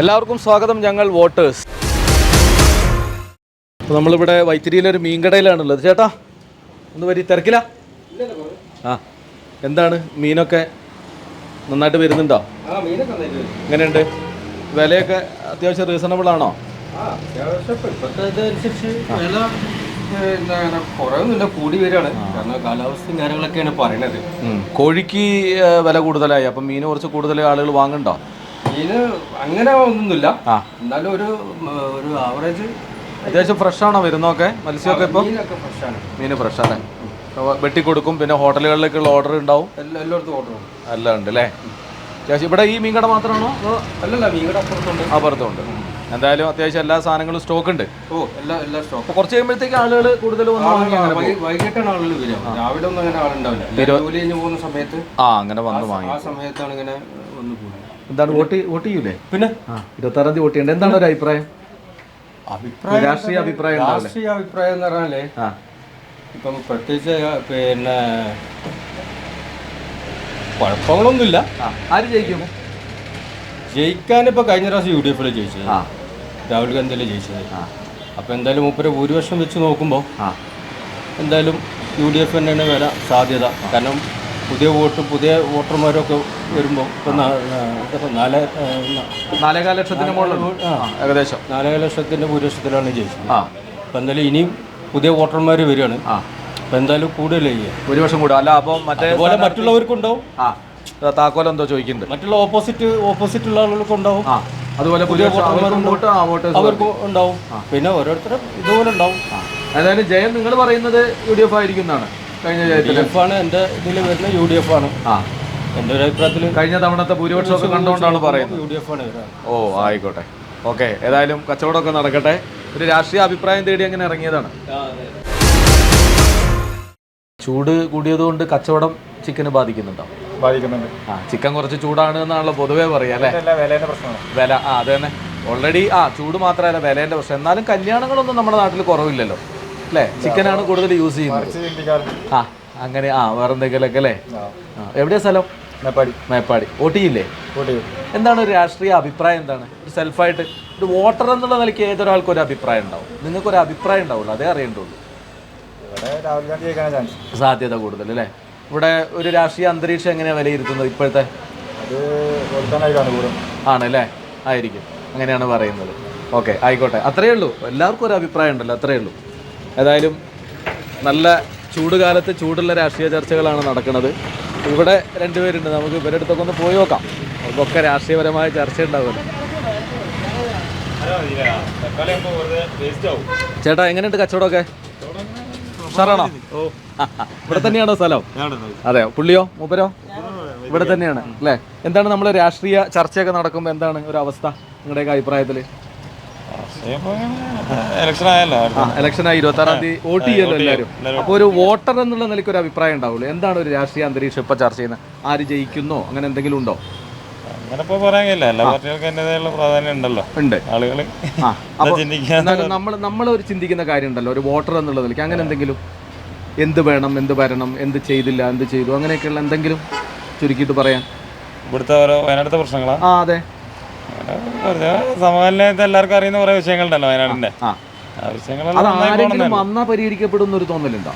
എല്ലാവർക്കും സ്വാഗതം ഞങ്ങൾ വോട്ടേഴ്സ്. അപ്പോൾ നമ്മളിവിടെ വൈത്തിരിയിലൊരു മീൻകടയിലാണുള്ളത്. ചേട്ടാ ഒന്ന് വരി തിരക്കില്ല ആ എന്താണ് മീനൊക്കെ നന്നായിട്ട് വരുന്നുണ്ടോ. എങ്ങനെയുണ്ട്? വിലയൊക്കെ അത്യാവശ്യം റീസണബിൾ ആണോ? കുറവൊന്നുമില്ല കൂടി വരികയാണ്. കാരണം കാലാവസ്ഥയും കാര്യങ്ങളൊക്കെയാണ് പറയണത്. കോഴിക്ക് വില കൂടുതലായി. അപ്പം മീൻ കുറച്ച് കൂടുതൽ ആളുകൾ വാങ്ങണ്ടോ മീന് അങ്ങനെ ഒന്നുമില്ല. എന്നാലും ഒരു ഒരു ആവറേജ് അത്യാവശ്യം ഫ്രഷാണോ വരുന്നൊക്കെ മത്സ്യമൊക്കെ ഇപ്പൊ? മീന് ഫ്രഷാണ് ആണ്. വെട്ടി വെട്ടിക്കൊടുക്കും പിന്നെ ഹോട്ടലുകളിലേക്കുള്ള ഓർഡർ ഉണ്ടാവും. എല്ലാ എല്ലായിടത്തും ഓർഡർ ഉണ്ട്. എല്ലാം ഉണ്ട് അല്ലേ? അത്യാവശ്യം ഇവിടെ ഈ മീൻകട മാത്രമാണോ? അല്ലല്ല മീൻകട അപ്പുറത്തുണ്ട്. അപ്പുറത്തുണ്ട്. എന്തായാലും അത്യാവശ്യം എല്ലാ സാധനങ്ങളും സ്റ്റോക്ക് ഉണ്ട്. ഓ എല്ലാ എല്ലാ സ്റ്റോക്ക് കുറച്ച് കഴിയുമ്പോഴത്തേക്ക് ആളുകൾ കൂടുതൽ വൈകിട്ടാണ് ആളുകൾ വരിക. രാവിലെ ഒന്നും അങ്ങനെ ആളുണ്ടാവില്ല. ജോലി കഴിഞ്ഞ് പോകുന്ന സമയത്ത് ആ അങ്ങനെ വന്ന് വാങ്ങി ആ സമയത്താണ് ഇങ്ങനെ എന്താണ് വോട്ട് വോട്ട് ചെയ്യൂലേ? പിന്നെ? ഇരുപത്തി ആറാം തീയതി വോട്ട് ചെയ്യണ്ടേ? എന്താണ് ഒരു അഭിപ്രായം? അഭിപ്രായം രാഷ്ട്രീയ അഭിപ്രായം രാഷ്ട്രീയ അഭിപ്രായം എന്ന് പറഞ്ഞാൽ ഇപ്പം പ്രത്യേകിച്ച് പിന്നെ കുഴപ്പങ്ങളൊന്നുമില്ല. ആര് ജയിക്കും? ജയിക്കാനിപ്പോൾ കഴിഞ്ഞ പ്രാവശ്യം യു ഡി എഫിൽ ജയിച്ചത്. രാഹുൽ ഗാന്ധിയിൽ ജയിച്ചത്. അപ്പൊ എന്തായാലും മൂപ്പര് ഭൂരിപക്ഷം വെച്ച് നോക്കുമ്പോൾ എന്തായാലും യു ഡി എഫ് തന്നെയാണ് വരാൻ സാധ്യത. കാരണം പുതിയ വോട്ട് പുതിയ വോട്ടർമാരൊക്കെ വരുമ്പോൾ ഇപ്പം നാല് ഏ, ന- നാലേകാൽ ലക്ഷത്തിന് ഏകദേശം. നാലര ലക്ഷത്തിന്റെ ഭൂരിപക്ഷത്തിലാണ് ജയിച്ചത്. ആ. അപ്പം എന്തായാലും ഇനിയും പുതിയ വോട്ടർമാർ വരികയാണ്. ആ. അപ്പം എന്തായാലും കൂടുതലേ ഭൂരിപക്ഷം കൂടും. അല്ല അപ്പം മറ്റേ അതുപോലെ മറ്റുള്ളവർക്കുണ്ടാവും. ആ താക്കോൽ എന്തോ ചോദിക്കുന്നത് മറ്റുള്ള ഓപ്പോസിറ്റ് ഓപ്പോസിറ്റ് ഉള്ള ആളുകൾക്കുണ്ടാവും. ആ അതുപോലെ പുതിയ അവർക്കും വോട്ട് ആ വോട്ട് അവർക്കും ഉണ്ടാവും. പിന്നെ ഓരോരുത്തരും ഇതുപോലെ ഉണ്ടാവും. അതായത് ജയം നിങ്ങൾ പറയുന്നത് യു ഡി എഫ് ആയിരിക്കും എന്നാണ്. കഴിഞ്ഞ എഫ് ആണ് എന്റെ ഇതിൽ വരുന്ന യു ഡി എഫ് ആണ്. ആ. എന്റെ ഒരു അഭിപ്രായത്തിൽ കഴിഞ്ഞ തവണത്തെ ഭൂരിപക്ഷമൊക്കെ കണ്ടുകൊണ്ടാണ് പറയുന്നത് യു ഡി എഫ് ആണ് ഓ ആയിക്കോട്ടെ. ഓക്കെ ഏതായാലും കച്ചവടമൊക്കെ നടക്കട്ടെ. ഒരു രാഷ്ട്രീയ അഭിപ്രായം തേടി അങ്ങനെ ഇറങ്ങിയതാണ്. ചൂട് കൂടിയതുകൊണ്ട് കച്ചവടം ചിക്കന് ബാധിക്കുന്നുണ്ടോ? ബാധിക്കുന്നുണ്ട്. ആ ചിക്കൻ കുറച്ച് ചൂടാണ് എന്നാണല്ലോ പൊതുവേ പറയാ അല്ലേ? പ്രശ്നമാണ്. വില ആ അത് തന്നെ. ഓൾറെഡി ആ ചൂട് മാത്രമല്ല വിലേന്റെ പ്രശ്നം. എന്നാലും കല്യാണങ്ങളൊന്നും നമ്മുടെ നാട്ടിൽ കുറവില്ലല്ലോ. അല്ലേ? ചിക്കനാണ് കൂടുതൽ യൂസ് ചെയ്യുന്നത്. ആ അങ്ങനെ ആ വേറെ എന്തെങ്കിലുമൊക്കെ അല്ലേ? എവിടെയാ സ്ഥലം? മേപ്പാടി. മേപ്പാടി. ഓട്ടിയില്ലേ എന്താണ് ഒരു രാഷ്ട്രീയ അഭിപ്രായം എന്താണ്? ഒരു സെൽഫായിട്ട് ഒരു വോട്ടർ എന്നുള്ള നിലയ്ക്ക് ഏതൊരാൾക്കും ഒരു അഭിപ്രായം ഉണ്ടാവും? നിങ്ങൾക്ക് ഒരു അഭിപ്രായം ഉണ്ടാവുള്ളൂ അതേ അറിയേണ്ടുള്ളൂ സാധ്യത കൂടുതൽ അല്ലേ? ഇവിടെ ഒരു രാഷ്ട്രീയ അന്തരീക്ഷം എങ്ങനെയാണ് വിലയിരുത്തുന്നത് ഇപ്പോഴത്തെ? ആണല്ലേ? ആയിരിക്കും. അങ്ങനെയാണ് പറയുന്നത്. ഓക്കെ ആയിക്കോട്ടെ. അത്രയേ ഉള്ളൂ. എല്ലാവർക്കും ഒരു അഭിപ്രായം ഉണ്ടല്ലോ അത്രയേ ഉള്ളൂ. ഏതായാലും നല്ല ചൂട് കാലത്ത് ചൂടുള്ള രാഷ്ട്രീയ ചർച്ചകളാണ് നടക്കുന്നത്. ഇവിടെ രണ്ടുപേരുണ്ട്. നമുക്ക് ഇവരുടെ അടുത്തൊക്കെ ഒന്ന് പോയി നോക്കാം. അവർക്കൊക്കെ രാഷ്ട്രീയപരമായ ചർച്ച ഉണ്ടാവുമല്ലോ. ചേട്ടാ എങ്ങനെയുണ്ട് കച്ചവടമൊക്കെ? ഉഷാറാണോ? ഇവിടെ തന്നെയാണോ സ്ഥലം? അതെ പുള്ളിയോ? മൂപ്പരോ? ഇവിടെ തന്നെയാണ് അല്ലേ? എന്താണ് നമ്മൾ രാഷ്ട്രീയ ചർച്ചയൊക്കെ നടക്കുമ്പോൾ എന്താണ് ഒരു അവസ്ഥ? നിങ്ങളുടെയൊക്കെ അഭിപ്രായത്തിൽ ആയി ഇരുപത്തി ആറാം തീയതി വോട്ട് ചെയ്യല്ലോ എല്ലാവരും? അപ്പോൾ ഒരു വോട്ടർ എന്നുള്ള നിലയ്ക്ക് ഒരു അഭിപ്രായം ഉണ്ടാവുള്ളൂ. എന്താണ് ഒരു രാഷ്ട്രീയ അന്തരീക്ഷം ഇപ്പൊ ചർച്ച ചെയ്യുന്നത്? ആര് ജയിക്കുന്നോ? അങ്ങനെ എന്തെങ്കിലും ഉണ്ടോ? അങ്ങനെ ഇപ്പൊ പറയാൻ കഴിയില്ല എല്ലാ പാർട്ടികൾക്കും അതിന്റെതായുള്ള പ്രാധാന്യം ഉണ്ടല്ലോ. ഉണ്ട്. ആളുകൾ നമ്മൾ നമ്മൾ ഒരു ചിന്തിക്കുന്ന കാര്യം ഉണ്ടല്ലോ. ഒരു വോട്ടർ എന്നുള്ള നിലയ്ക്ക് അങ്ങനെ എന്തെങ്കിലും? എന്ത് വേണം? എന്ത് വരണം? എന്ത് ചെയ്തില്ല? എന്ത് ചെയ്തു? അങ്ങനെയൊക്കെയുള്ള എന്തെങ്കിലും ചുരുക്കിയിട്ട് പറയാൻ? ഇവിടുത്തെ ഓരോ വയനാട്ടിലത്തെ പ്രശ്നങ്ങളാ? ആ അതെ. സമകാലീനത്തെ എല്ലാവർക്കും അറിയുന്ന കുറെ വിഷയങ്ങളുണ്ടല്ലോ വയനാടിന്റെ ആ വിഷയങ്ങളെല്ലാം ആരെങ്കിലും വന്നാ പരിഹരിക്കപ്പെടുന്ന ഒരു തോന്നലുണ്ടോ?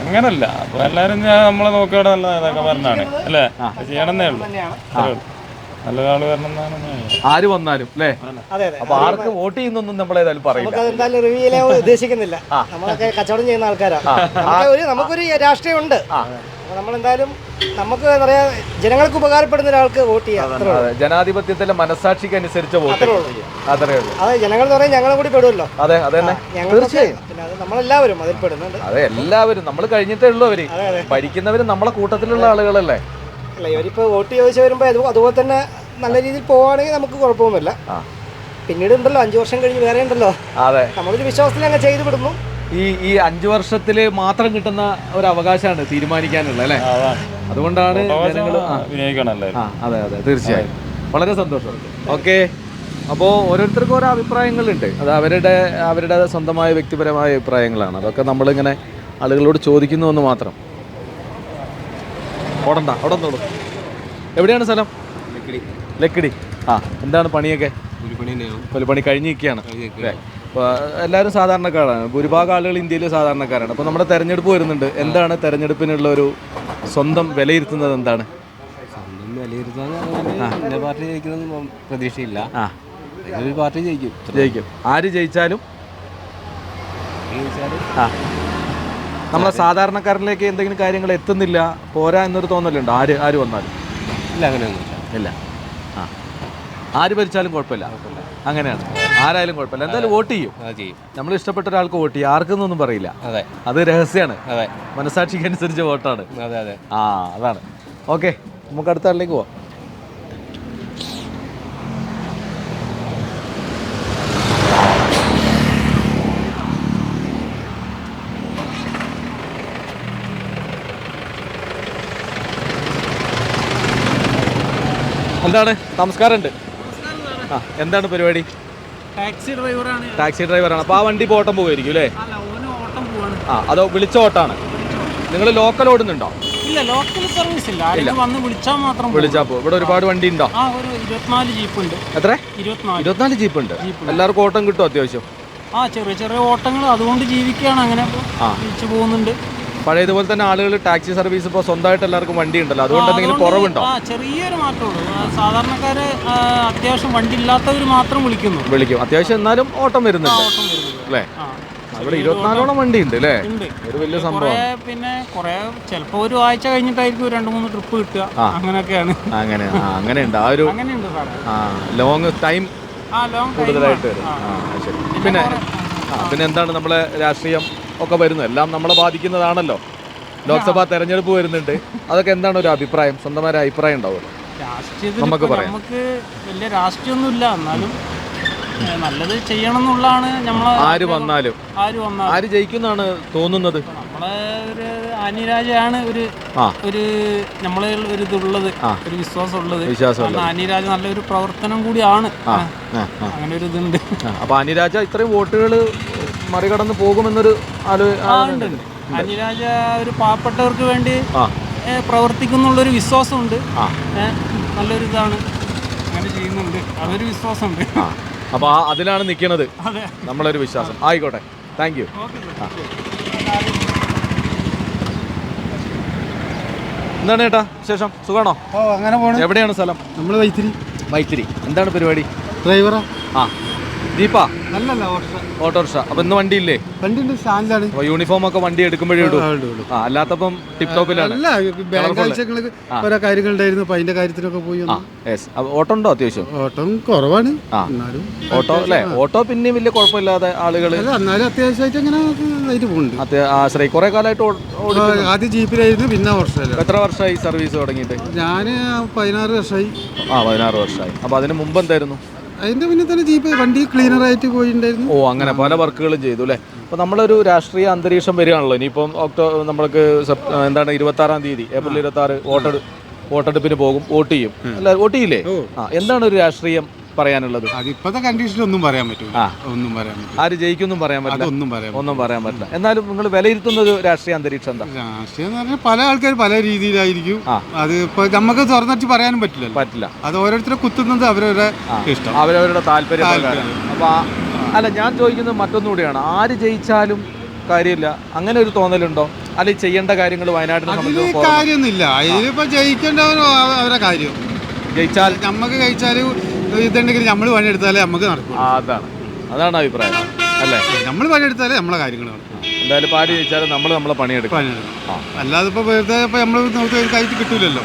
അങ്ങനല്ല. അപ്പൊ എല്ലാരും ഞാൻ നമ്മളെ നോക്കിയോടെ നല്ല ഇതൊക്കെ പറഞ്ഞാണ്. അല്ലേ? ചെയ്യണമെന്നേ ഉള്ളൂ. അത്രേ ഉള്ളൂ. വരണം ആര് വന്നാലും അല്ലേ? അപ്പൊ ആർക്ക് വോട്ട് ചെയ്യുന്നൊന്നും നമ്മൾ ഏതായാലും പറയില്ല. റിവ്യൂ ഉദ്ദേശിക്കുന്നില്ല. നമ്മളൊക്കെ കച്ചവടം ചെയ്യുന്ന ആൾക്കാരാണ് നമുക്കൊരു രാഷ്ട്രീയം ഉണ്ട് അപ്പൊ നമ്മളെന്തായാലും നമുക്ക് എന്താ പറയാ ജനങ്ങൾക്ക് ഉപകാരപ്പെടുന്ന ഒരാൾക്ക് വോട്ട് ചെയ്യാം. അത്രേ ഉള്ളൂ. അതെ ജനാധിപത്യത്തിലെ മനസാക്ഷിക്ക് അനുസരിച്ച് വോട്ട് അത്രേ ഉള്ളൂ. അത്രേ ഉള്ളൂ. അത് ജനങ്ങൾ എന്ന് പറയാൻ ഞങ്ങളെ കൂടി പെടുമല്ലോ. അതെ അതെ തന്നെ. ഞങ്ങൾ പിന്നെ അത് നമ്മളെല്ലാവരും അതിൽ പെടുന്നുണ്ട്. അതെ എല്ലാവരും. നമ്മൾ കഴിഞ്ഞിട്ടേ ഉള്ളൂ അവർ. അതെ അതെ. ഭരിക്കുന്നവര് നമ്മളെ കൂട്ടത്തിലുള്ള ആളുകളല്ലേ? അല്ല ഇവരിപ്പോൾ വോട്ട് ചോദിച്ചു വരുമ്പോൾ അത് അതുപോലെ തന്നെ നല്ല രീതിയിൽ പോവുകയാണെങ്കിൽ നമുക്ക് കുഴപ്പമൊന്നുമില്ല. ആ. പിന്നീട് ഉണ്ടല്ലോ അഞ്ചു വർഷം കഴിഞ്ഞ് വേറെ ഉണ്ടല്ലോ. അതെ. നമ്മളൊരു വിശ്വാസത്തിൽ അങ്ങ് ചെയ്തു വിടുന്നു ഈ ഈ അഞ്ചു വർഷത്തിൽ മാത്രം കിട്ടുന്ന ഒരു അവകാശമാണ് തീരുമാനിക്കാനുള്ളത് അല്ലേ? അതാണ് അതുകൊണ്ടാണ് ജനങ്ങൾ അതെ അതെ തീർച്ചയായും. വളരെ സന്തോഷം ഓക്കെ. അപ്പോൾ ഓരോരുത്തർക്കും ഓരോ അഭിപ്രായങ്ങളുണ്ട്. അത് അവരുടെ അവരുടെ സ്വന്തമായ വ്യക്തിപരമായ അഭിപ്രായങ്ങളാണ്. അതൊക്കെ നമ്മളിങ്ങനെ ആളുകളോട് ചോദിക്കുന്നു എന്ന് മാത്രം. ഓടണ്ട അവിടെ നിന്നോളൂ എവിടെയാണ് സ്ഥലം? ലക്കിടി. ലക്കിടി. ആ എന്താണ് പണിയൊക്കെ? കൂലിപ്പണി പുലിപ്പണി കഴിഞ്ഞിരിക്കുകയാണ്. അപ്പോൾ എല്ലാവരും സാധാരണക്കാരാണ്. ഭൂരിഭാഗം ആളുകൾ ഇന്ത്യയിൽ സാധാരണക്കാരാണ്. അപ്പോൾ നമ്മുടെ തെരഞ്ഞെടുപ്പ് വരുന്നുണ്ട്. എന്താണ് തെരഞ്ഞെടുപ്പിനുള്ള ഒരു സ്വന്തം വിലയിരുത്തുന്നത് എന്താണ്? സ്വന്തം വിലയിരുത്തുന്നത് പാർട്ടി ജയിക്കുന്നൊന്നും പ്രതീക്ഷയില്ല. ഒരു പാർട്ടി ജയിക്കും. ജയിക്കും. ആര് ജയിച്ചാലും? ആ. നമ്മളെ സാധാരണക്കാരനിലേക്ക് എന്തെങ്കിലും കാര്യങ്ങൾ എത്തുന്നില്ല പോരാ എന്നൊരു തോന്നലുണ്ടോ? ആര് ആര് വന്നാലും? ഇല്ല അങ്ങനെയൊന്നുമില്ല. ഇല്ല. ആ. ആര് ഭരിച്ചാലും കുഴപ്പമില്ല. അങ്ങനെയാണ്. ആരായാലും കുഴപ്പമില്ല. എന്തായാലും വോട്ട് ചെയ്യും. നമ്മൾ ഇഷ്ടപ്പെട്ട ഒരാൾക്ക് വോട്ട് ചെയ്യും. ആർക്കെന്നൊന്നും പറയില്ല. അതെ. അത് രഹസ്യമാണ് അതെ. മനസാക്ഷിക്ക് അനുസരിച്ച് വോട്ടാണ്. അതെ അതെ. ആ അതാണ്. ഓക്കെ നമുക്ക് അടുത്ത ആളിലേക്ക് പോവാം. എന്താണ്? നമസ്കാരമുണ്ട്. ആ എന്താണ് പരിപാടി? ടാക്സി ഡ്രൈവറാണ്. ടാക്സി ഡ്രൈവറാണ്. അപ്പോൾ ആ വണ്ടി ഇപ്പോൾ ഓട്ടം പോകുമായിരിക്കും അല്ലേ? ആ അതോ വിളിച്ച ഓട്ടാണ്? നിങ്ങൾ ലോക്കൽ ഓടുന്നുണ്ടോ? ഇല്ല ലോക്കൽ സർവീസ് ഇല്ല. വന്ന് വിളിച്ചാൽ മാത്രം. വിളിച്ചാൽ പോകും ഇവിടെ ഒരുപാട് വണ്ടി ഉണ്ടോ? ആ ഒരു ഇരുപത്തിനാല് ജീപ്പ് ഉണ്ട്. എത്ര? ഇരുപത്തിനാല്. ജീപ്പ് ഉണ്ട്. എല്ലാവർക്കും ഓട്ടം കിട്ടും അത്യാവശ്യം? ആ ചെറിയ ചെറിയ ഓട്ടങ്ങൾ അതുകൊണ്ട് ജീവിക്കുകയാണ് അങ്ങനെ. വിളിച്ചു പോകുന്നുണ്ട്. പഴയതുപോലെ തന്നെ ആളുകൾ ടാക്സി സർവീസ് ഇപ്പോൾ സ്വന്തമായിട്ട് എല്ലാവർക്കും വണ്ടി ഉണ്ടല്ലോ അതുകൊണ്ട് എന്തെങ്കിലും കുറവുണ്ടോ? ചെറിയൊരു മാറ്റമുള്ളൂ. സാധാരണക്കാര് അത്യാവശ്യം വണ്ടി ഇല്ലാത്തവർ മാത്രം വിളിക്കുന്നു. വിളിക്കും. അത്യാവശ്യം എന്നാലും ഓട്ടം വരുന്നുണ്ട്. അല്ലേ? അവിടെ ഇരുപത്തിനാലോളം വണ്ടി ഉണ്ട്. അല്ലേ ഒരു വലിയ സംഭവം പിന്നെ കുറെ ചിലപ്പോ ഒരു ആഴ്ച കഴിഞ്ഞിട്ടായിരിക്കും രണ്ട് മൂന്ന് ട്രിപ്പ് കിട്ടുക. അങ്ങനെയൊക്കെയാണ്. അങ്ങനെ അങ്ങനെയുണ്ട്. ആ ഒരു ലോങ് ടൈം കൂടുതലായിട്ട് വരും. പിന്നെ പിന്നെ എന്താണ് നമ്മളെ രാഷ്ട്രീയം? ഒക്കെ വരുന്നു. എല്ലാം നമ്മളെ ബാധിക്കുന്നതാണല്ലോ. ലോക്സഭാ തെരഞ്ഞെടുപ്പ് വരുന്നുണ്ട്. അതൊക്കെ എന്താണ് ഒരു അഭിപ്രായം? സ്വന്തമായ അഭിപ്രായം ഉണ്ടാവുമല്ലോ നമുക്ക് പറയാം. നമുക്ക് വലിയ രാഷ്ട്രീയമൊന്നുമില്ല. എന്നാലും നല്ലത് ചെയ്യണം എന്നുള്ളതാണ് നമ്മളെ ആര് വന്നാലും. ആര് വന്നാലും. ആര് ജയിക്കുന്നാണ് തോന്നുന്നത്? നമ്മളെ ഒരു അനിരാജയാണ് ഒരു ആ. ഒരു നമ്മളെ ഒരു ഇതുള്ളത് ഒരു വിശ്വാസം ഉള്ളത് വിശ്വാസമുള്ളത്. കാരണം ആനിരാജ നല്ലൊരു പ്രവർത്തനം കൂടിയാണ്. ആ. ആ, ആ. ആ. അങ്ങനെ ഒരു ഇതുണ്ട് അപ്പൊ അനിരാജ ഇത്രയും വോട്ടുകൾ മറികടന്ന് പോകുമെന്നൊരു അനിരാജ ഒരു പാവപ്പെട്ടവർക്ക് വേണ്ടി പ്രവർത്തിക്കുന്നുള്ളൊരു വിശ്വാസമുണ്ട്. നല്ലൊരു ഇതാണ് അങ്ങനെ ചെയ്യുന്നുണ്ട്. അതൊരു വിശ്വാസമുണ്ട്. ആ. അപ്പൊ അതിലാണ് നിൽക്കുന്നത് അതെ. നമ്മളൊരു വിശ്വാസം. ആയിക്കോട്ടെ. താങ്ക് യു എന്താണ് ചേട്ടാ ശേഷം സുഖാണോ? ഓ അങ്ങനെ പോണ്. എവിടെയാണ് സ്ഥലം? നമ്മൾ വൈത്തിരി വൈത്തിരി എന്താണ് പരിപാടി? ഡ്രൈവറാ. ആ. ജീപ്പാ അല്ലല്ല ഓട്ടോറിക്ഷ. അപ്പൊ ഇന്ന് വണ്ടി ഇല്ലേ അപ്പൊ യൂണിഫോം ഒക്കെ വണ്ടി എടുക്കുമ്പോഴേ ഇടൂ. ആ, അല്ലാത്തപ്പം ടിപ് ടോപ്പിലാണ് അല്ല ബാങ്ക് ആഴ്ചകൾ ഓരോ കാര്യങ്ങളുണ്ടായിരുന്നു. അപ്പൊ അതിന്റെ കാര്യത്തിലൊക്കെ പോയി യെസ് ഓട്ടോ ഉണ്ടോ അത്യാവശ്യം? ഓട്ടം കുറവാണ്. എന്നാലും ഓട്ടോ അല്ലേ? ഓട്ടോ പിന്നെ വലിയ കുഴപ്പമില്ലാതെ ആളുകൾ എന്നാലും അത്യാവശ്യമായിട്ട് അങ്ങനെ ആശ്രയി കുറെ കാലമായിട്ട് ആദ്യം ജീപ്പിലായിരുന്നു പിന്നെ ഓട്ടോയിലാണ് എത്ര വർഷമായി സർവീസ് തുടങ്ങിയിട്ട്? ഞാൻ പതിനാറ് വർഷമായി. ആ പതിനാറ് വർഷമായി. അപ്പൊ അതിന് മുമ്പ് എന്തായിരുന്നു? അതിന്റെ പിന്നെ തന്നെ ജീപ്പ് വണ്ടി ക്ലീനർ ആയിട്ട് പോയിട്ടുണ്ടായിരുന്നു ഓ അങ്ങനെ പല വർക്കുകളും ചെയ്തു അല്ലേ അപ്പോൾ നമ്മളൊരു രാഷ്ട്രീയ അന്തരീക്ഷം വരികയാണല്ലോ. ഇനിയിപ്പം ഒക്ടോ നമ്മൾക്ക് എന്താണ് ഇരുപത്തി ആറാം തീയതി ഏപ്രിൽ ഇരുപത്തി ആറ് വോട്ടെടു വോട്ടെടുപ്പിന് പോകും വോട്ട് ചെയ്യും. അല്ല വോട്ട് ചെയ്യില്ലേ? ആ എന്താണ് ഒരു രാഷ്ട്രീയം? പറയാനുള്ളത്. കണ്ടീഷനിൽ ഒന്നും പറയാൻ പറ്റില്ല ആ. ഒന്നും പറയാൻ പറ്റില്ല ആര് ജയിക്കൊന്നും പറയാൻ പറ്റില്ല. അതൊന്നും പറയാൻ ഒന്നും പറയാൻ പറ്റില്ല. എന്നാലും നിങ്ങൾ വിലയിരുത്തുന്ന ഒരു രാഷ്ട്രീയ അന്തരീക്ഷം എന്താ? രാഷ്ട്രീയം എന്ന് പറഞ്ഞാൽ പല ആൾക്കാർ പല രീതിയിലായിരിക്കും. ആ. അത് ഇപ്പൊ നമുക്ക് തുറന്നിട്ട് പറയാനും പറ്റില്ല പറ്റില്ല. അത് ഓരോരുത്തരെ കുത്തുന്നത് അവരവരുടെ ഇഷ്ടം. അവരവരുടെ താല്പര്യം പ്രകാരം. അപ്പൊ ആ- അല്ല ഞാൻ ചോദിക്കുന്നത് മറ്റൊന്നുകൂടിയാണ്. ആര് ജയിച്ചാലും കാര്യമില്ല. അങ്ങനെ ഒരു തോന്നലുണ്ടോ? അല്ലെ ചെയ്യേണ്ട കാര്യങ്ങൾ വയനാട്ടിനെ അതിൽ സംബന്ധിച്ച് കാര്യമൊന്നുമില്ല. അതിലിപ്പോ ജയിക്കേണ്ടവരോ അവരുടെ കാര്യം. ജയിച്ചാൽ നമുക്ക് കഴിച്ചാൽ ഇതുണ്ടെങ്കിൽ നമ്മൾ പണിയെടുത്താലേ നമുക്ക് നടക്കും ആ, അതാണ്. അതാണ് അഭിപ്രായം. അല്ലേ? നമ്മൾ പണിയെടുത്താലേ നമ്മളെ കാര്യങ്ങൾ നടക്കും. എന്തായാലും പാടി ചോദിച്ചാലും ജയിച്ചാലും നമ്മൾ നമ്മളെ പണിയെടുക്കും. പണിയെടുക്കണം അല്ലാതെ ഇപ്പൊ വെറുതെ ഇപ്പൊ നമ്മൾ നമുക്ക് കയറ്റി കിട്ടൂലല്ലോ.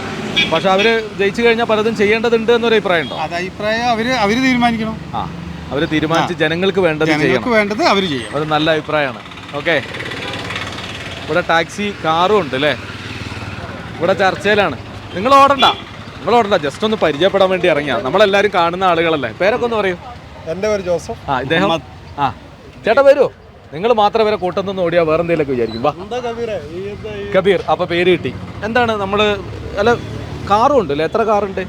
പക്ഷെ അവർ ജയിച്ചു കഴിഞ്ഞാൽ പലതും ചെയ്യേണ്ടതുണ്ട് എന്നൊരു അഭിപ്രായം ഉണ്ടോ? അത് അഭിപ്രായം അവർ അവർ തീരുമാനിക്കണം. ആ. അവർ തീരുമാനിച്ച് ജനങ്ങൾക്ക് വേണ്ടത് ചെയ്യണം. ജനങ്ങൾക്ക് വേണ്ടത് അവർ ചെയ്യണം. അത് നല്ല അഭിപ്രായമാണ്. ഓക്കെ. ഇവിടെ ടാക്സി കാറും ഉണ്ട് അല്ലേ? ഇവിടെ ചർച്ചയിലാണ്. നിങ്ങൾ ഓടണ്ട. ഓടണ്ട ജസ്റ്റ് ഒന്ന് പരിചയപ്പെടാൻ വേണ്ടി ഇറങ്ങിയാ. നമ്മളെല്ലാരും കാണുന്ന ആളുകളല്ലേ? പേരൊക്കെ ഒന്ന് പറയൂ. എന്റെ പേര് ജോസഫ്. ആ ഇദ്ദേഹം? ആ. ചേട്ടാ വരൂ. നിങ്ങൾ മാത്രം വരെ കൂട്ടം നിന്ന് ഓടിയാ വേറെ എന്തെങ്കിലുമൊക്കെ വിചാരിക്കും. വാ. കബീർ അപ്പൊ പേര് കിട്ടി. എന്താണ് നമ്മൾ അല്ല കാറും ഉണ്ട് അല്ലേ എത്ര കാറുണ്ട്?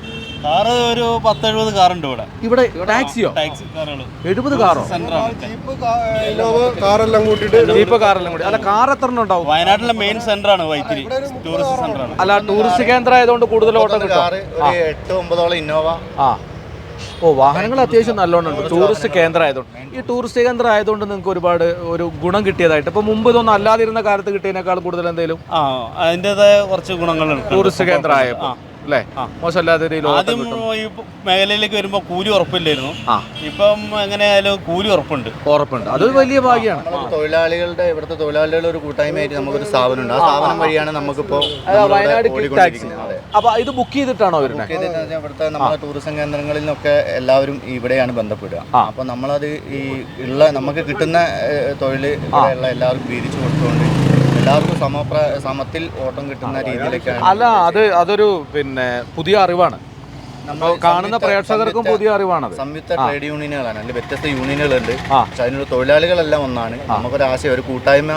കാറ് ഒരു പത്തെഴുപത് കാറുണ്ട് ഇവിടെ. ഇവിടെ ടാക്സിയോ? ടാക്സി കാറുകൾ എഴുപത് കാറോ? കാറെല്ലാം കൂട്ടിട്ട് ജീപ്പ് കാറെല്ലാം കൂടി അല്ല കാർ എത്ര എണ്ണം ഉണ്ടാവും? വയനാട്ടിലെ മെയിൻ സെന്റർ ആണ് വൈത്തിരി. ടൂറിസ്റ്റ് സെന്റർ ആണ്. അല്ല ടൂറിസ്റ്റ് കേന്ദ്രം ആയതുകൊണ്ട് കൂടുതൽ ഓട്ടം കിട്ടും. എട്ട് ഒമ്പതോളം ഇന്നോവ. ആ. ഓ വാഹനങ്ങൾ അത്യാവശ്യം നല്ലോണം ഉണ്ട്. ടൂറിസ്റ്റ് കേന്ദ്രം ആയതുകൊണ്ട്. ഈ ടൂറിസ്റ്റ് കേന്ദ്രം ആയതുകൊണ്ട് നിങ്ങൾക്ക് ഒരുപാട് ഒരു ഗുണം കിട്ടിയതായിട്ട്. ഇപ്പൊ മുമ്പ് ഇതൊന്നും അല്ലാതിരുന്ന കാലത്ത് കിട്ടിയതിനേക്കാൾ കൂടുതൽ എന്തെങ്കിലും? ആ അതിന്റെതായ കുറച്ച് ഗുണങ്ങളുണ്ട് ടൂറിസ്റ്റ് കേന്ദ്രം ആയപ്പോ. അല്ലേ? മോശമല്ലാത്ത ആദ്യം ഈ മേഖലയിലേക്ക് വരുമ്പോൾ കൂലി ഉറപ്പില്ലായിരുന്നു. ഇപ്പം എങ്ങനെയായാലും കൂലി ഉറപ്പുണ്ട്. ഉറപ്പുണ്ട്. അതൊരു വലിയ ഭാഗ്യമാണ്. തൊഴിലാളികളുടെ ഇവിടുത്തെ തൊഴിലാളികളുടെ ഒരു കൂട്ടായ്മയായിട്ട് നമുക്കൊരു സ്ഥാപനം ഉണ്ട് ആ സ്ഥാപനം വഴിയാണ് നമുക്കിപ്പോ അതാ വയനാട് അപ്പൊ ഇത് ബുക്ക് ചെയ്തിട്ടാണോ വരുന്നത് ഇവിടുത്തെ നമ്മുടെ ടൂറിസം കേന്ദ്രങ്ങളിൽ നിന്നൊക്കെ എല്ലാവരും ഇവിടെയാണ് ബന്ധപ്പെടുക. അപ്പൊ നമ്മളത് ഈ ഉള്ള നമുക്ക് കിട്ടുന്ന തൊഴിൽ എല്ലാവർക്കും വീതിച്ചു കൊടുത്തുകൊണ്ട് എല്ലാവർക്കും സമപ്ര സമത്തിൽ ഓട്ടം കിട്ടുന്ന രീതിയിലേക്കാണ് അല്ല അത് അതൊരു പിന്നെ പുതിയ അറിവാണ്. നമ്മൾ കാണുന്ന പ്രേക്ഷകർക്കും പുതിയ അറിവാണ് സംയുക്ത ട്രേഡ് യൂണിയനുകളാണ്. അല്ലെങ്കിൽ വ്യത്യസ്ത യൂണിയനുകളുണ്ട്. പക്ഷെ അതിനുള്ള തൊഴിലാളികളെല്ലാം ഒന്നാണ്. നമുക്കൊരു ആശയം ഒരു കൂട്ടായ്മ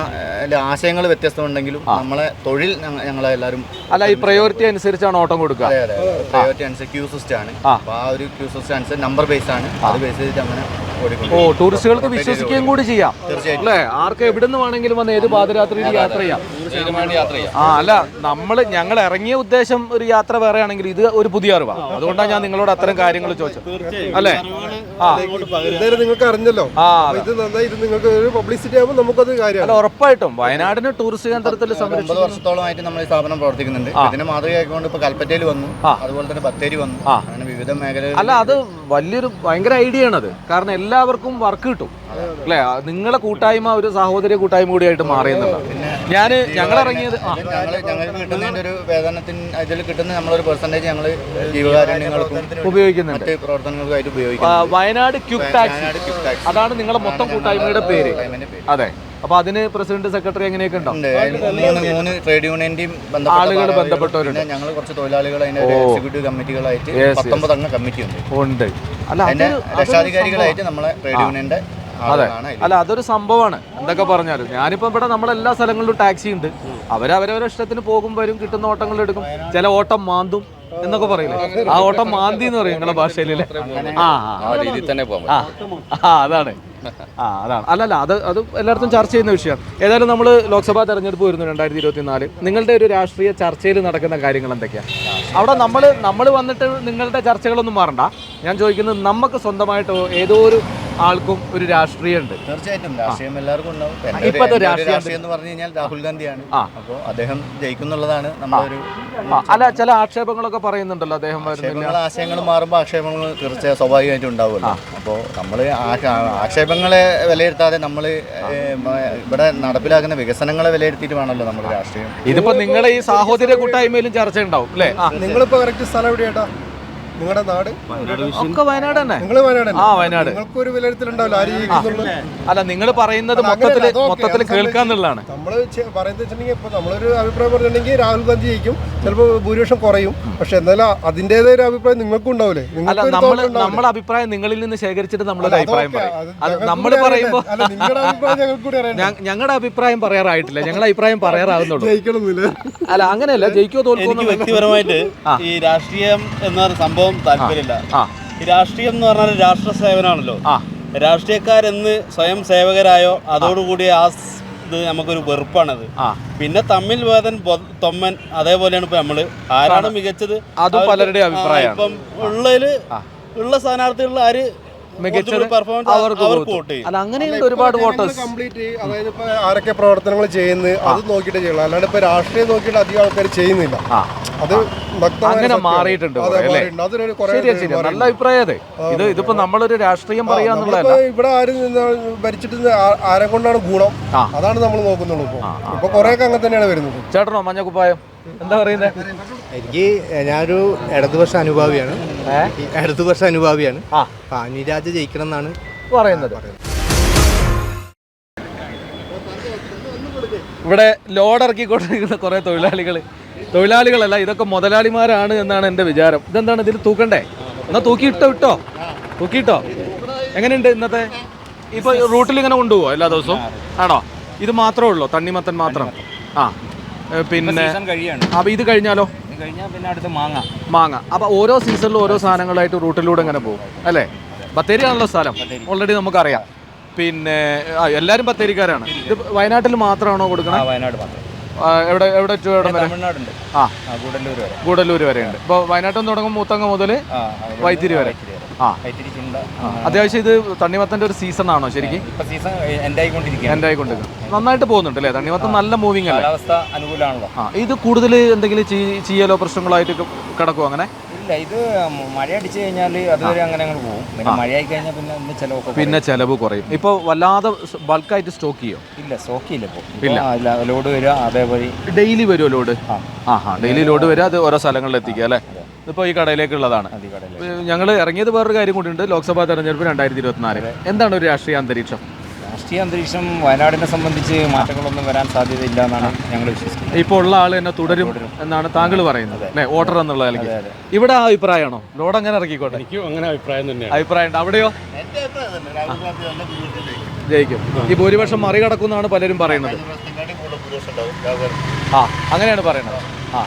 ആശയങ്ങൾ വ്യത്യസ്തമുണ്ടെങ്കിലും നമ്മളെ തൊഴിൽ ഞങ്ങ- ഞങ്ങളെ എല്ലാവരും അല്ല ഈ പ്രയോറിറ്റി അനുസരിച്ചാണ് ഓട്ടം കൊടുക്കുക. അതെ അതെ പ്രയോറിറ്റി അനുസരിച്ച് ക്യൂ സിസ്റ്റാണ് ആ. അപ്പൊ ആ ഒരു ക്യൂ സിസ്റ്റം അനുസരിച്ച് നമ്പർ ബേസ് ആണ്. അത് ബേസ് ചെയ്തിട്ട് അങ്ങനെ ഓ ടൂറിസ്റ്റുകൾക്ക് വിശ്വസിക്കുകയും കൂടി ചെയ്യാം. തീർച്ചയായിട്ടും. അല്ലേ? ആർക്ക് എവിടെ നിന്ന് വേണമെങ്കിലും വന്ന് ഏത് പാതിരാത്രിയിൽ യാത്ര ചെയ്യാം. ആ അല്ല നമ്മൾ ഞങ്ങൾ ഇറങ്ങിയ ഉദ്ദേശം ഒരു യാത്ര വേറെ ആണെങ്കിൽ ഇത് ഒരു പുതിയ അറിവാണ് അതുകൊണ്ടാണ് ഞാൻ നിങ്ങളോട് അത്തരം കാര്യങ്ങൾ ചോദിച്ചത്. അല്ലേ? ആ. നിങ്ങൾക്ക് അറിഞ്ഞല്ലോ. ആ ഇത് നന്നായി ഇത് നിങ്ങൾക്ക് ഒരു പബ്ലിസിറ്റി ആകുമ്പോൾ നമുക്കത് കാര്യമാണ്. ഉറപ്പായിട്ടും. വയനാടിന് ടൂറിസ്റ്റ് കേന്ദ്രത്തിൽ സംരക്ഷിക്കും വർഷത്തോളമായിട്ട് നമ്മൾ ഈ സ്ഥാപനം പ്രവർത്തിക്കുന്നുണ്ട്. അതിന് മാതൃകയായിക്കൊണ്ട് ഇപ്പൊ കൽപ്പറ്റയിൽ വന്നു. അതുപോലെ തന്നെ ബത്തേരി വന്നു. അങ്ങനെ വിവിധ മേഖലകളിൽ അല്ല അത് വലിയൊരു ഭയങ്കര ഐഡിയ ആണ് അത് കാരണം എല്ലാവർക്കും വർക്ക് കിട്ടും. അല്ലേ? നിങ്ങളെ കൂട്ടായ്മ ഒരു സഹോദര കൂട്ടായ്മ കൂടിയായിട്ട് മാറിയെന്നുള്ള ഞാൻ ഞങ്ങൾ ഇറങ്ങിയത് ഒരു വേതനത്തിന് അതിൽ കിട്ടുന്ന നമ്മളൊരു പെർസെന്റേജ് ഞങ്ങൾ ജീവകാരുണ്യങ്ങൾക്കും ഉപയോഗിക്കുന്നുണ്ട്. പ്രവർത്തനങ്ങൾക്കായിട്ട് വയനാട് ക്യുക്ക് ടാക്സി. അതാണ് നിങ്ങളെ മൊത്തം കൂട്ടായ്മയുടെ പേര്. അതെ. അപ്പൊ അതിന് പ്രസിഡന്റ് സെക്രട്ടറി എങ്ങനെയൊക്കെ ഉണ്ടോ. മൂന്ന് ട്രേഡ് യൂണിയന്റെയും ബന്ധപ്പെട്ട ആളുകൾ ബന്ധപ്പെട്ടവരുണ്ട്. ഞങ്ങൾ കുറച്ച് തൊഴിലാളികൾ അതിന്റെ ഒരു എക്സിക്യൂട്ടീവ് കമ്മിറ്റികളായിട്ട്. പത്തൊമ്പത് അംഗ കമ്മിറ്റി ഉണ്ട്. ഉണ്ട്. അല്ല രക്ഷാധികാരികളായിട്ട് നമ്മളെ ട്രേഡ് യൂണിയന്റെ അതെ. അല്ല അതൊരു സംഭവമാണ്. എന്തൊക്കെ പറഞ്ഞാലും. ഞാനിപ്പോ ഇവിടെ നമ്മളെല്ലാ സ്ഥലങ്ങളിലും ടാക്സി ഉണ്ട്. അവരവരവരെ ഇഷ്ടത്തിന് പോകും വരും കിട്ടുന്ന ഓട്ടങ്ങൾ എടുക്കും. ചില ഓട്ടം മാന്തും എന്നൊക്കെ പറയില്ലേ? ആ ഓട്ടം മാന്തി എന്ന് പറയും നിങ്ങളുടെ ഭാഷയിലല്ലേ ആ ആ, അതാണ്. ആ അതാണ്. അല്ലല്ല അത് അത് എല്ലായിടത്തും ചർച്ച ചെയ്യുന്ന വിഷയമാണ് ഏതായാലും നമ്മൾ ലോക്സഭാ തെരഞ്ഞെടുപ്പ് വരുന്നു രണ്ടായിരത്തി ഇരുപത്തി നാല് നിങ്ങളുടെ ഒരു രാഷ്ട്രീയ ചർച്ചയിൽ നടക്കുന്ന കാര്യങ്ങൾ എന്തൊക്കെയാണ് അവിടെ നമ്മൾ നമ്മൾ വന്നിട്ട് നിങ്ങളുടെ ചർച്ചകളൊന്നും മാറണ്ട. ഞാൻ ചോദിക്കുന്നത് നമുക്ക് സ്വന്തമായിട്ട് ഏതോ ഒരു ആൾക്കും ഒരു രാഷ്ട്രീയമുണ്ട്. തീർച്ചയായിട്ടും. രാഷ്ട്രീയം എല്ലാവർക്കും ഉണ്ടാവും. ഇപ്പത്തെ രാഷ്ട്രീയം രാഷ്ട്രീയം എന്ന് പറഞ്ഞു കഴിഞ്ഞാൽ രാഹുൽ ഗാന്ധിയാണ്. അപ്പോ അപ്പോൾ അദ്ദേഹം ജയിക്കുന്നുള്ളതാണ് നമ്മുടെ ഒരു അല്ല ചില ആക്ഷേപങ്ങളൊക്കെ പറയുന്നുണ്ടല്ലോ അദ്ദേഹം വരുന്നില്ല. ആശയങ്ങൾ മാറുമ്പോൾ ആക്ഷേപങ്ങൾ തീർച്ചയായും സ്വാഭാവികമായിട്ടും ഉണ്ടാവുമല്ലോ. അപ്പോൾ നമ്മൾ ആക്ഷേപങ്ങളെ വിലയിരുത്താതെ നമ്മൾ ഇവിടെ നടപ്പിലാക്കുന്ന വികസനങ്ങളെ വിലയിരുത്തിയിട്ട് വേണമല്ലോ നമ്മുടെ രാഷ്ട്രീയം. ഇതിപ്പോ നിങ്ങളെ ഈ സാഹോദര്യ കൂട്ടായ്മയിലും ചർച്ച ഉണ്ടാവും അല്ലേ നിങ്ങളിപ്പോ കറക്റ്റ് സ്ഥലം എവിടെയാട്ടാ നിങ്ങളുടെ നാട്? ഒക്കെ വയനാട് തന്നെ. നിങ്ങൾ വയനാട് ആ വയനാട്. നിങ്ങൾക്ക് ഒരു വിലയിരുത്തലുണ്ടാവില്ല ആര് ജയിക്കുന്നുള്ളത് അല്ല നിങ്ങൾ പറയുന്നത് മൊത്തത്തിൽ മൊത്തത്തിൽ കേൾക്കാന്നുള്ളതാണ് നമ്മൾ പറയുന്നത് വെച്ചിട്ടുണ്ടെങ്കിൽ ഇപ്പൊ നമ്മളൊരു അഭിപ്രായം പറഞ്ഞിട്ടുണ്ടെങ്കിൽ രാഹുൽ ഗാന്ധി ജയിക്കും. ചിലപ്പോൾ ഭൂരിപക്ഷം കുറയും. പക്ഷെ എന്നാലും അതിന്റെതായ ഒരു അഭിപ്രായം നിങ്ങൾക്കും ഉണ്ടാവില്ലേ? അല്ല നമ്മൾ നമ്മുടെ അഭിപ്രായം നിങ്ങളിൽ നിന്ന് ശേഖരിച്ചിട്ട് നമ്മളൊരു അഭിപ്രായം പറയും. നമ്മൾ പറയുമ്പോ പറയുമ്പോൾ ഞങ്ങളുടെ അഭിപ്രായം പറയാറായിട്ടില്ല. ഞങ്ങളുടെ അഭിപ്രായം പറയാറാവുന്നുള്ളൂ. അല്ല അങ്ങനെയല്ല ജയിക്കോ തോൽക്കോ വ്യക്തിപരമായിട്ട് ഈ രാഷ്ട്രീയം എന്ന ഒരു സംഭവം താല്പര്യമില്ല. രാഷ്ട്രീയം എന്ന് പറഞ്ഞാൽ രാഷ്ട്ര സേവനമാണല്ലോ രാഷ്ട്രീയക്കാരെന്ന് സ്വയം സേവകരായോ അതോടുകൂടി ആ ഇത് നമുക്കൊരു വെറുപ്പാണത്. പിന്നെ തമ്മിൽ വേദൻ തൊമ്മൻ അതേപോലെയാണ് ഇപ്പൊ നമ്മൾ. ആരാണ് മികച്ചത്? അത് പലരുടെ അഭിപ്രായമാണ്. ഇപ്പം ഉള്ളതിൽ ഉള്ള സ്ഥാനാർത്ഥികളിൽ ആര് മികച്ചത് പെർഫോമൻസ് അവർക്ക് അല്ല അങ്ങനെയുണ്ട് ഒരുപാട് വോട്ടേഴ്സ് കംപ്ലീറ്റ് അതായത് ഇപ്പൊ ആരൊക്കെ പ്രവർത്തനങ്ങൾ ചെയ്യുന്നത് അത് നോക്കിയിട്ട് ചെയ്യണം. അല്ലാണ്ട് ഇപ്പൊ രാഷ്ട്രീയം നോക്കിയിട്ട് അധികം ആൾക്കാർ ചെയ്യുന്നില്ല. ആ. അത് അങ്ങനെ മാറിയിട്ടുണ്ട് ശരിയാ നല്ല അഭിപ്രായം അതെ. ഇത് ഇതിപ്പോ നമ്മളൊരു രാഷ്ട്രീയം പറയാന്നുള്ളതല്ല. ഇവിടെ ആരും നിന്ന് ഭരിച്ചിട്ട് ആരെ കൊണ്ടാണ് ഗുണം? അതാണ് നമ്മൾ നോക്കുന്നുള്ളൂ ഇപ്പൊ. ഇപ്പൊ കുറെയൊക്കെ അങ്ങനെ തന്നെയാണ് വരുന്നത്. ചേട്ടനോ മഞ്ഞക്കുപ്പായം? എന്താ പറയുന്നത് എനിക്ക് ഞാനൊരു ഇടതുപക്ഷ അനുഭാവിയാണ്. ഇടതുപക്ഷ അനുഭാവിയാണ്. അനിരാജ ജയിക്കണം എന്നാണ് പറയുന്നത്. ഇവിടെ ലോഡ് ഇറക്കിക്കൊണ്ടിരിക്കുന്ന കുറെ തൊഴിലാളികൾ തൊഴിലാളികളല്ല ഇതൊക്കെ മുതലാളിമാരാണ് എന്നാണ് എന്റെ വിചാരം. ഇതെന്താണ് ഇതിൽ തൂക്കണ്ടേ? എന്നാ തൂക്കിയിട്ടോ ഇട്ടോ? തൂക്കിയിട്ടോ? എങ്ങനെയുണ്ട് ഇന്നത്തെ? ഇപ്പൊ റൂട്ടിൽ ഇങ്ങനെ കൊണ്ടുപോകുമോ എല്ലാ ദിവസവും? ആണോ? ഇത് മാത്രമേ ഉള്ളൂ തണ്ണിമത്തൻ മാത്രം. ആ. പിന്നെ കഴിയാണ്. അപ്പൊ ഇത് കഴിഞ്ഞാലോ? കഴിഞ്ഞാൽ പിന്നെ അടുത്ത് മാങ്ങ. മാങ്ങ. അപ്പൊ ഓരോ സീസണിലും ഓരോ സാധനങ്ങളായിട്ട് റൂട്ടിലൂടെ ഇങ്ങനെ പോകും അല്ലേ? ബത്തേരിയാണല്ലോ സ്ഥലം. ഓൾറെഡി നമുക്കറിയാം. പിന്നെ എല്ലാരും എല്ലാവരും ബത്തേരിക്കാരാണ്. ഇത് വയനാട്ടിൽ മാത്രമാണോ കൊടുക്കണം? വയനാട് മാത്രം. എവിടെ എവിടെ തമിഴ്നാടുണ്ട്. ആ. ഗൂഡല്ലൂർ വരെ. ഗൂഡല്ലൂർ വരെ ഉണ്ട് ഇപ്പോൾ വയനാട്ടിൽ നിന്ന് തുടങ്ങും മൂത്തങ്ങ മുതൽ വൈത്തിരി വരെ. കൈത്തിരി ചുണ്ട ആ, അത്യാവശ്യം ഇത് തണ്ണിമത്തന്റെ ഒരു സീസൺ ആണോ ശരിക്കും? ഇപ്പൊ സീസൺ എൻഡ് ആയിക്കൊണ്ടിരിക്കുകയാണ് എൻഡ് ആയിക്കൊണ്ടിരിക്കും നന്നായിട്ട് പോകുന്നുണ്ട് അല്ലേ തണ്ണിമത്തം നല്ല മൂവിംഗ് അല്ലേ? കാലാവസ്ഥ അനുകൂലമാണല്ലോ ആ ഇത് കൂടുതൽ എന്തെങ്കിലും ചെയ്- ചെയ്യലോ പ്രശ്നങ്ങളായിട്ട് കിടക്കുമോ അങ്ങനെ? ഇല്ല ഇത് മഴ അടിച്ചു കഴിഞ്ഞാൽ അതുവരെ അങ്ങനെ അങ്ങ് പോകും. പിന്നെ ആയി കഴിഞ്ഞാൽ പിന്നെ ചിലവൊക്കെ പിന്നെ ചെലവ് കുറയും. ഇപ്പോൾ വല്ലാതെ ബൾക്കായിട്ട് സ്റ്റോക്ക് ചെയ്യോ? ഇല്ല സ്റ്റോക്ക് ചെയ്യില്ല ഇപ്പോൾ ഇല്ല. ലോഡ് വരിക അതേപോലെ ഡെയിലി വരുമോ ലോഡ് ആ. ആ ഡെയിലി ലോഡ് വരിക അത് ഓരോ സ്ഥലങ്ങളിൽ എത്തിക്കുക അല്ലേ ഇപ്പോൾ ഈ കടയിലേക്കുള്ളതാണ്. ഞങ്ങൾ ഇറങ്ങിയത് വേറൊരു കാര്യം കൂടിയുണ്ട്. ലോക്സഭാ തെരഞ്ഞെടുപ്പ് രണ്ടായിരത്തി ഇരുപത്തിനാല് എന്താണ് ഒരു രാഷ്ട്രീയ അന്തരീക്ഷം? രാഷ്ട്രീയ അന്തരീക്ഷം വയനാടിനെ സംബന്ധിച്ച് മാറ്റങ്ങളൊന്നും വരാൻ സാധ്യതയില്ല എന്നാണ് ഞങ്ങൾ വിശ്വസിക്കുന്നത്. ഇപ്പോൾ ഉള്ള ആൾ തന്നെ തുടരും എന്നാണ് താങ്കൾ പറയുന്നത്. അല്ലേ? വോട്ടർ എന്നുള്ള നിലയ്ക്ക്. ഇവിടെ ആ അഭിപ്രായമാണോ? ലോഡ് അങ്ങനെ ഇറക്കിക്കോട്ടെ. എനിക്ക് അങ്ങനെ അഭിപ്രായം തന്നെ അഭിപ്രായം ഉണ്ട്. അവിടെയോ? ജയിക്കും. ഈ ഭൂരിപക്ഷം മറികടക്കുമെന്നാണ് പലരും പറയുന്നത്. ആ അങ്ങനെയാണ് പറയുന്നത്. ആ.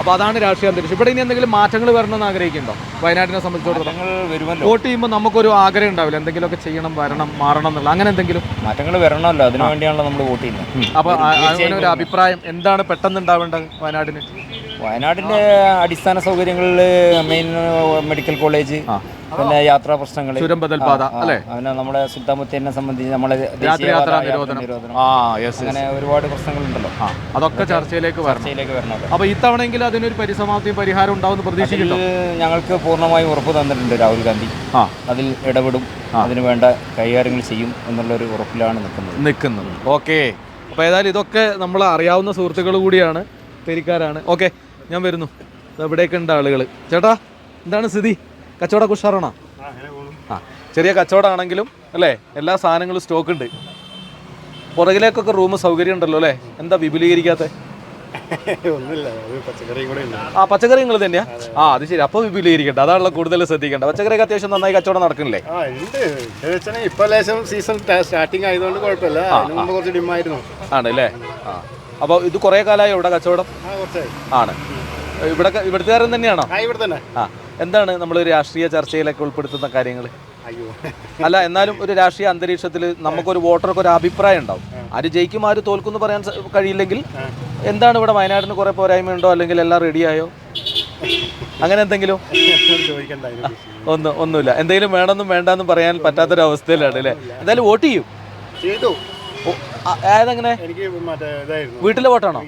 അപ്പോൾ അതാണ് രാഷ്ട്രീയ അന്തരീക്ഷം. ഇവിടെ ഇനി എന്തെങ്കിലും മാറ്റങ്ങൾ വരണമെന്ന് ആഗ്രഹിക്കുന്നുണ്ടോ? വയനാട്ടിനെ സംബന്ധിച്ചിടത്തോളം? വോട്ട് ചെയ്യുമ്പോൾ നമുക്കൊരു ആഗ്രഹം ഉണ്ടാവില്ല. എന്തെങ്കിലുമൊക്കെ ചെയ്യണം വരണം മാറണം എന്നുള്ള അങ്ങനെ എന്തെങ്കിലും? മാറ്റങ്ങൾ വരണമല്ലോ. അതിനു വേണ്ടിയാണല്ലോ നമ്മൾ വോട്ട് ചെയ്യുന്നത്. അപ്പോൾ അങ്ങനെ ഒരു അഭിപ്രായം എന്താണ് പെട്ടെന്ന് ഉണ്ടാവേണ്ടത് വയനാടിന്? വയനാടിന്റെ അടിസ്ഥാന സൗകര്യങ്ങളിൽ മെയിൻ മെഡിക്കൽ കോളേജ് പിന്നെ യാത്രാ പ്രശ്നങ്ങൾ ചുരം ബദൽ പാത അല്ലേ? നമ്മുടെ സുൽത്താമുത്തേനെ സംബന്ധിച്ച് നമ്മളെ യാത്രാ നിരോധനം. ആ യെസ് അങ്ങനെ ഒരുപാട് പ്രശ്നങ്ങളുണ്ടല്ലോ. അതൊക്കെ ചർച്ചയിലേക്ക് ചർച്ചയിലേക്ക് ഇത്തവണയെങ്കിലും അതിനൊരു പരിസമാപ്തി പരിഹാരം ഉണ്ടാവും പ്രതീക്ഷിക്കുന്നു ഞങ്ങൾക്ക് പൂർണമായും ഉറപ്പ് തന്നിട്ടുണ്ട് രാഹുൽ ഗാന്ധി. അതിൽ ഇടപെടും അതിന് വേണ്ട കൈകാര്യങ്ങൾ ചെയ്യും എന്നുള്ള ഒരു ഉറപ്പിലാണ് നിൽക്കുന്നത്. നിൽക്കുന്നത്. ഓക്കെ. അപ്പോൾ ഏതായാലും ഇതൊക്കെ നമ്മൾ അറിയാവുന്ന സുഹൃത്തുക്കൾ കൂടിയാണ് പെരിക്കാരാണ്. ഓക്കെ ഞാൻ വരുന്നു. ഉണ്ട് ആളുകൾ ചേട്ടാ എന്താണ് സ്ഥിതി? കച്ചവടം ഉഷാറാണോ ആ ചെറിയ കച്ചവടമാണെങ്കിലും അല്ലേ? എല്ലാ സാധനങ്ങളും സ്റ്റോക്ക് ഉണ്ട് പുറകിലേക്കൊക്കെ റൂം സൗകര്യം ഉണ്ടല്ലോ അല്ലേ? എന്താ വിപുലീകരിക്കാത്ത? ആ പച്ചക്കറി നിങ്ങൾ തന്നെയാ? ആ അത് ശരി. അപ്പൊ വിപുലീകരിക്കട്ടെ അതാണല്ലോ കൂടുതൽ ശ്രദ്ധിക്കേണ്ട പച്ചക്കറിയൊക്കെ അത്യാവശ്യം നന്നായി കച്ചവടം നടക്കുന്നില്ലേ? ഇപ്പൊ ലേശം സീസൺ സ്റ്റാർട്ടിങ് ആയതുകൊണ്ട് കുഴപ്പമില്ല. കുറച്ച് ഡിമായിരുന്നു ആണ് അല്ലേ ആ. അപ്പോൾ ഇത് കുറേ കാലമായി ഇവിടെ കച്ചവടം? ആണ്. ഇവിടെ ഇവിടുത്തുകാരൻ തന്നെയാണോ? ഇവിടെ തന്നെ. ആ. എന്താണ് നമ്മൾ രാഷ്ട്രീയ ചർച്ചയിലൊക്കെ ഉൾപ്പെടുത്തുന്ന കാര്യങ്ങൾ അയ്യോ. അല്ല എന്നാലും ഒരു രാഷ്ട്രീയ അന്തരീക്ഷത്തിൽ നമുക്കൊരു വോട്ടർക്ക് ഒരു അഭിപ്രായം ഉണ്ടാവും. ആര് ജയിക്കും ആര് തോൽക്കും എന്ന് പറയാൻ കഴിയില്ലെങ്കിൽ എന്താണ് ഇവിടെ വയനാടിന് കുറെ പോരായ്മയുണ്ടോ അല്ലെങ്കിൽ എല്ലാം റെഡിയായോ അങ്ങനെ എന്തെങ്കിലും? ഒന്നും ഒന്നുമില്ല. എന്തെങ്കിലും വേണമെന്നും വേണ്ടെന്നും പറയാൻ പറ്റാത്തൊരു അവസ്ഥയിലാണ് അല്ലേ എന്തായാലും വോട്ട് ചെയ്യും. ചെയ്തു. ഏതെങ്ങനെ വീട്ടിലെ വോട്ടാണോ?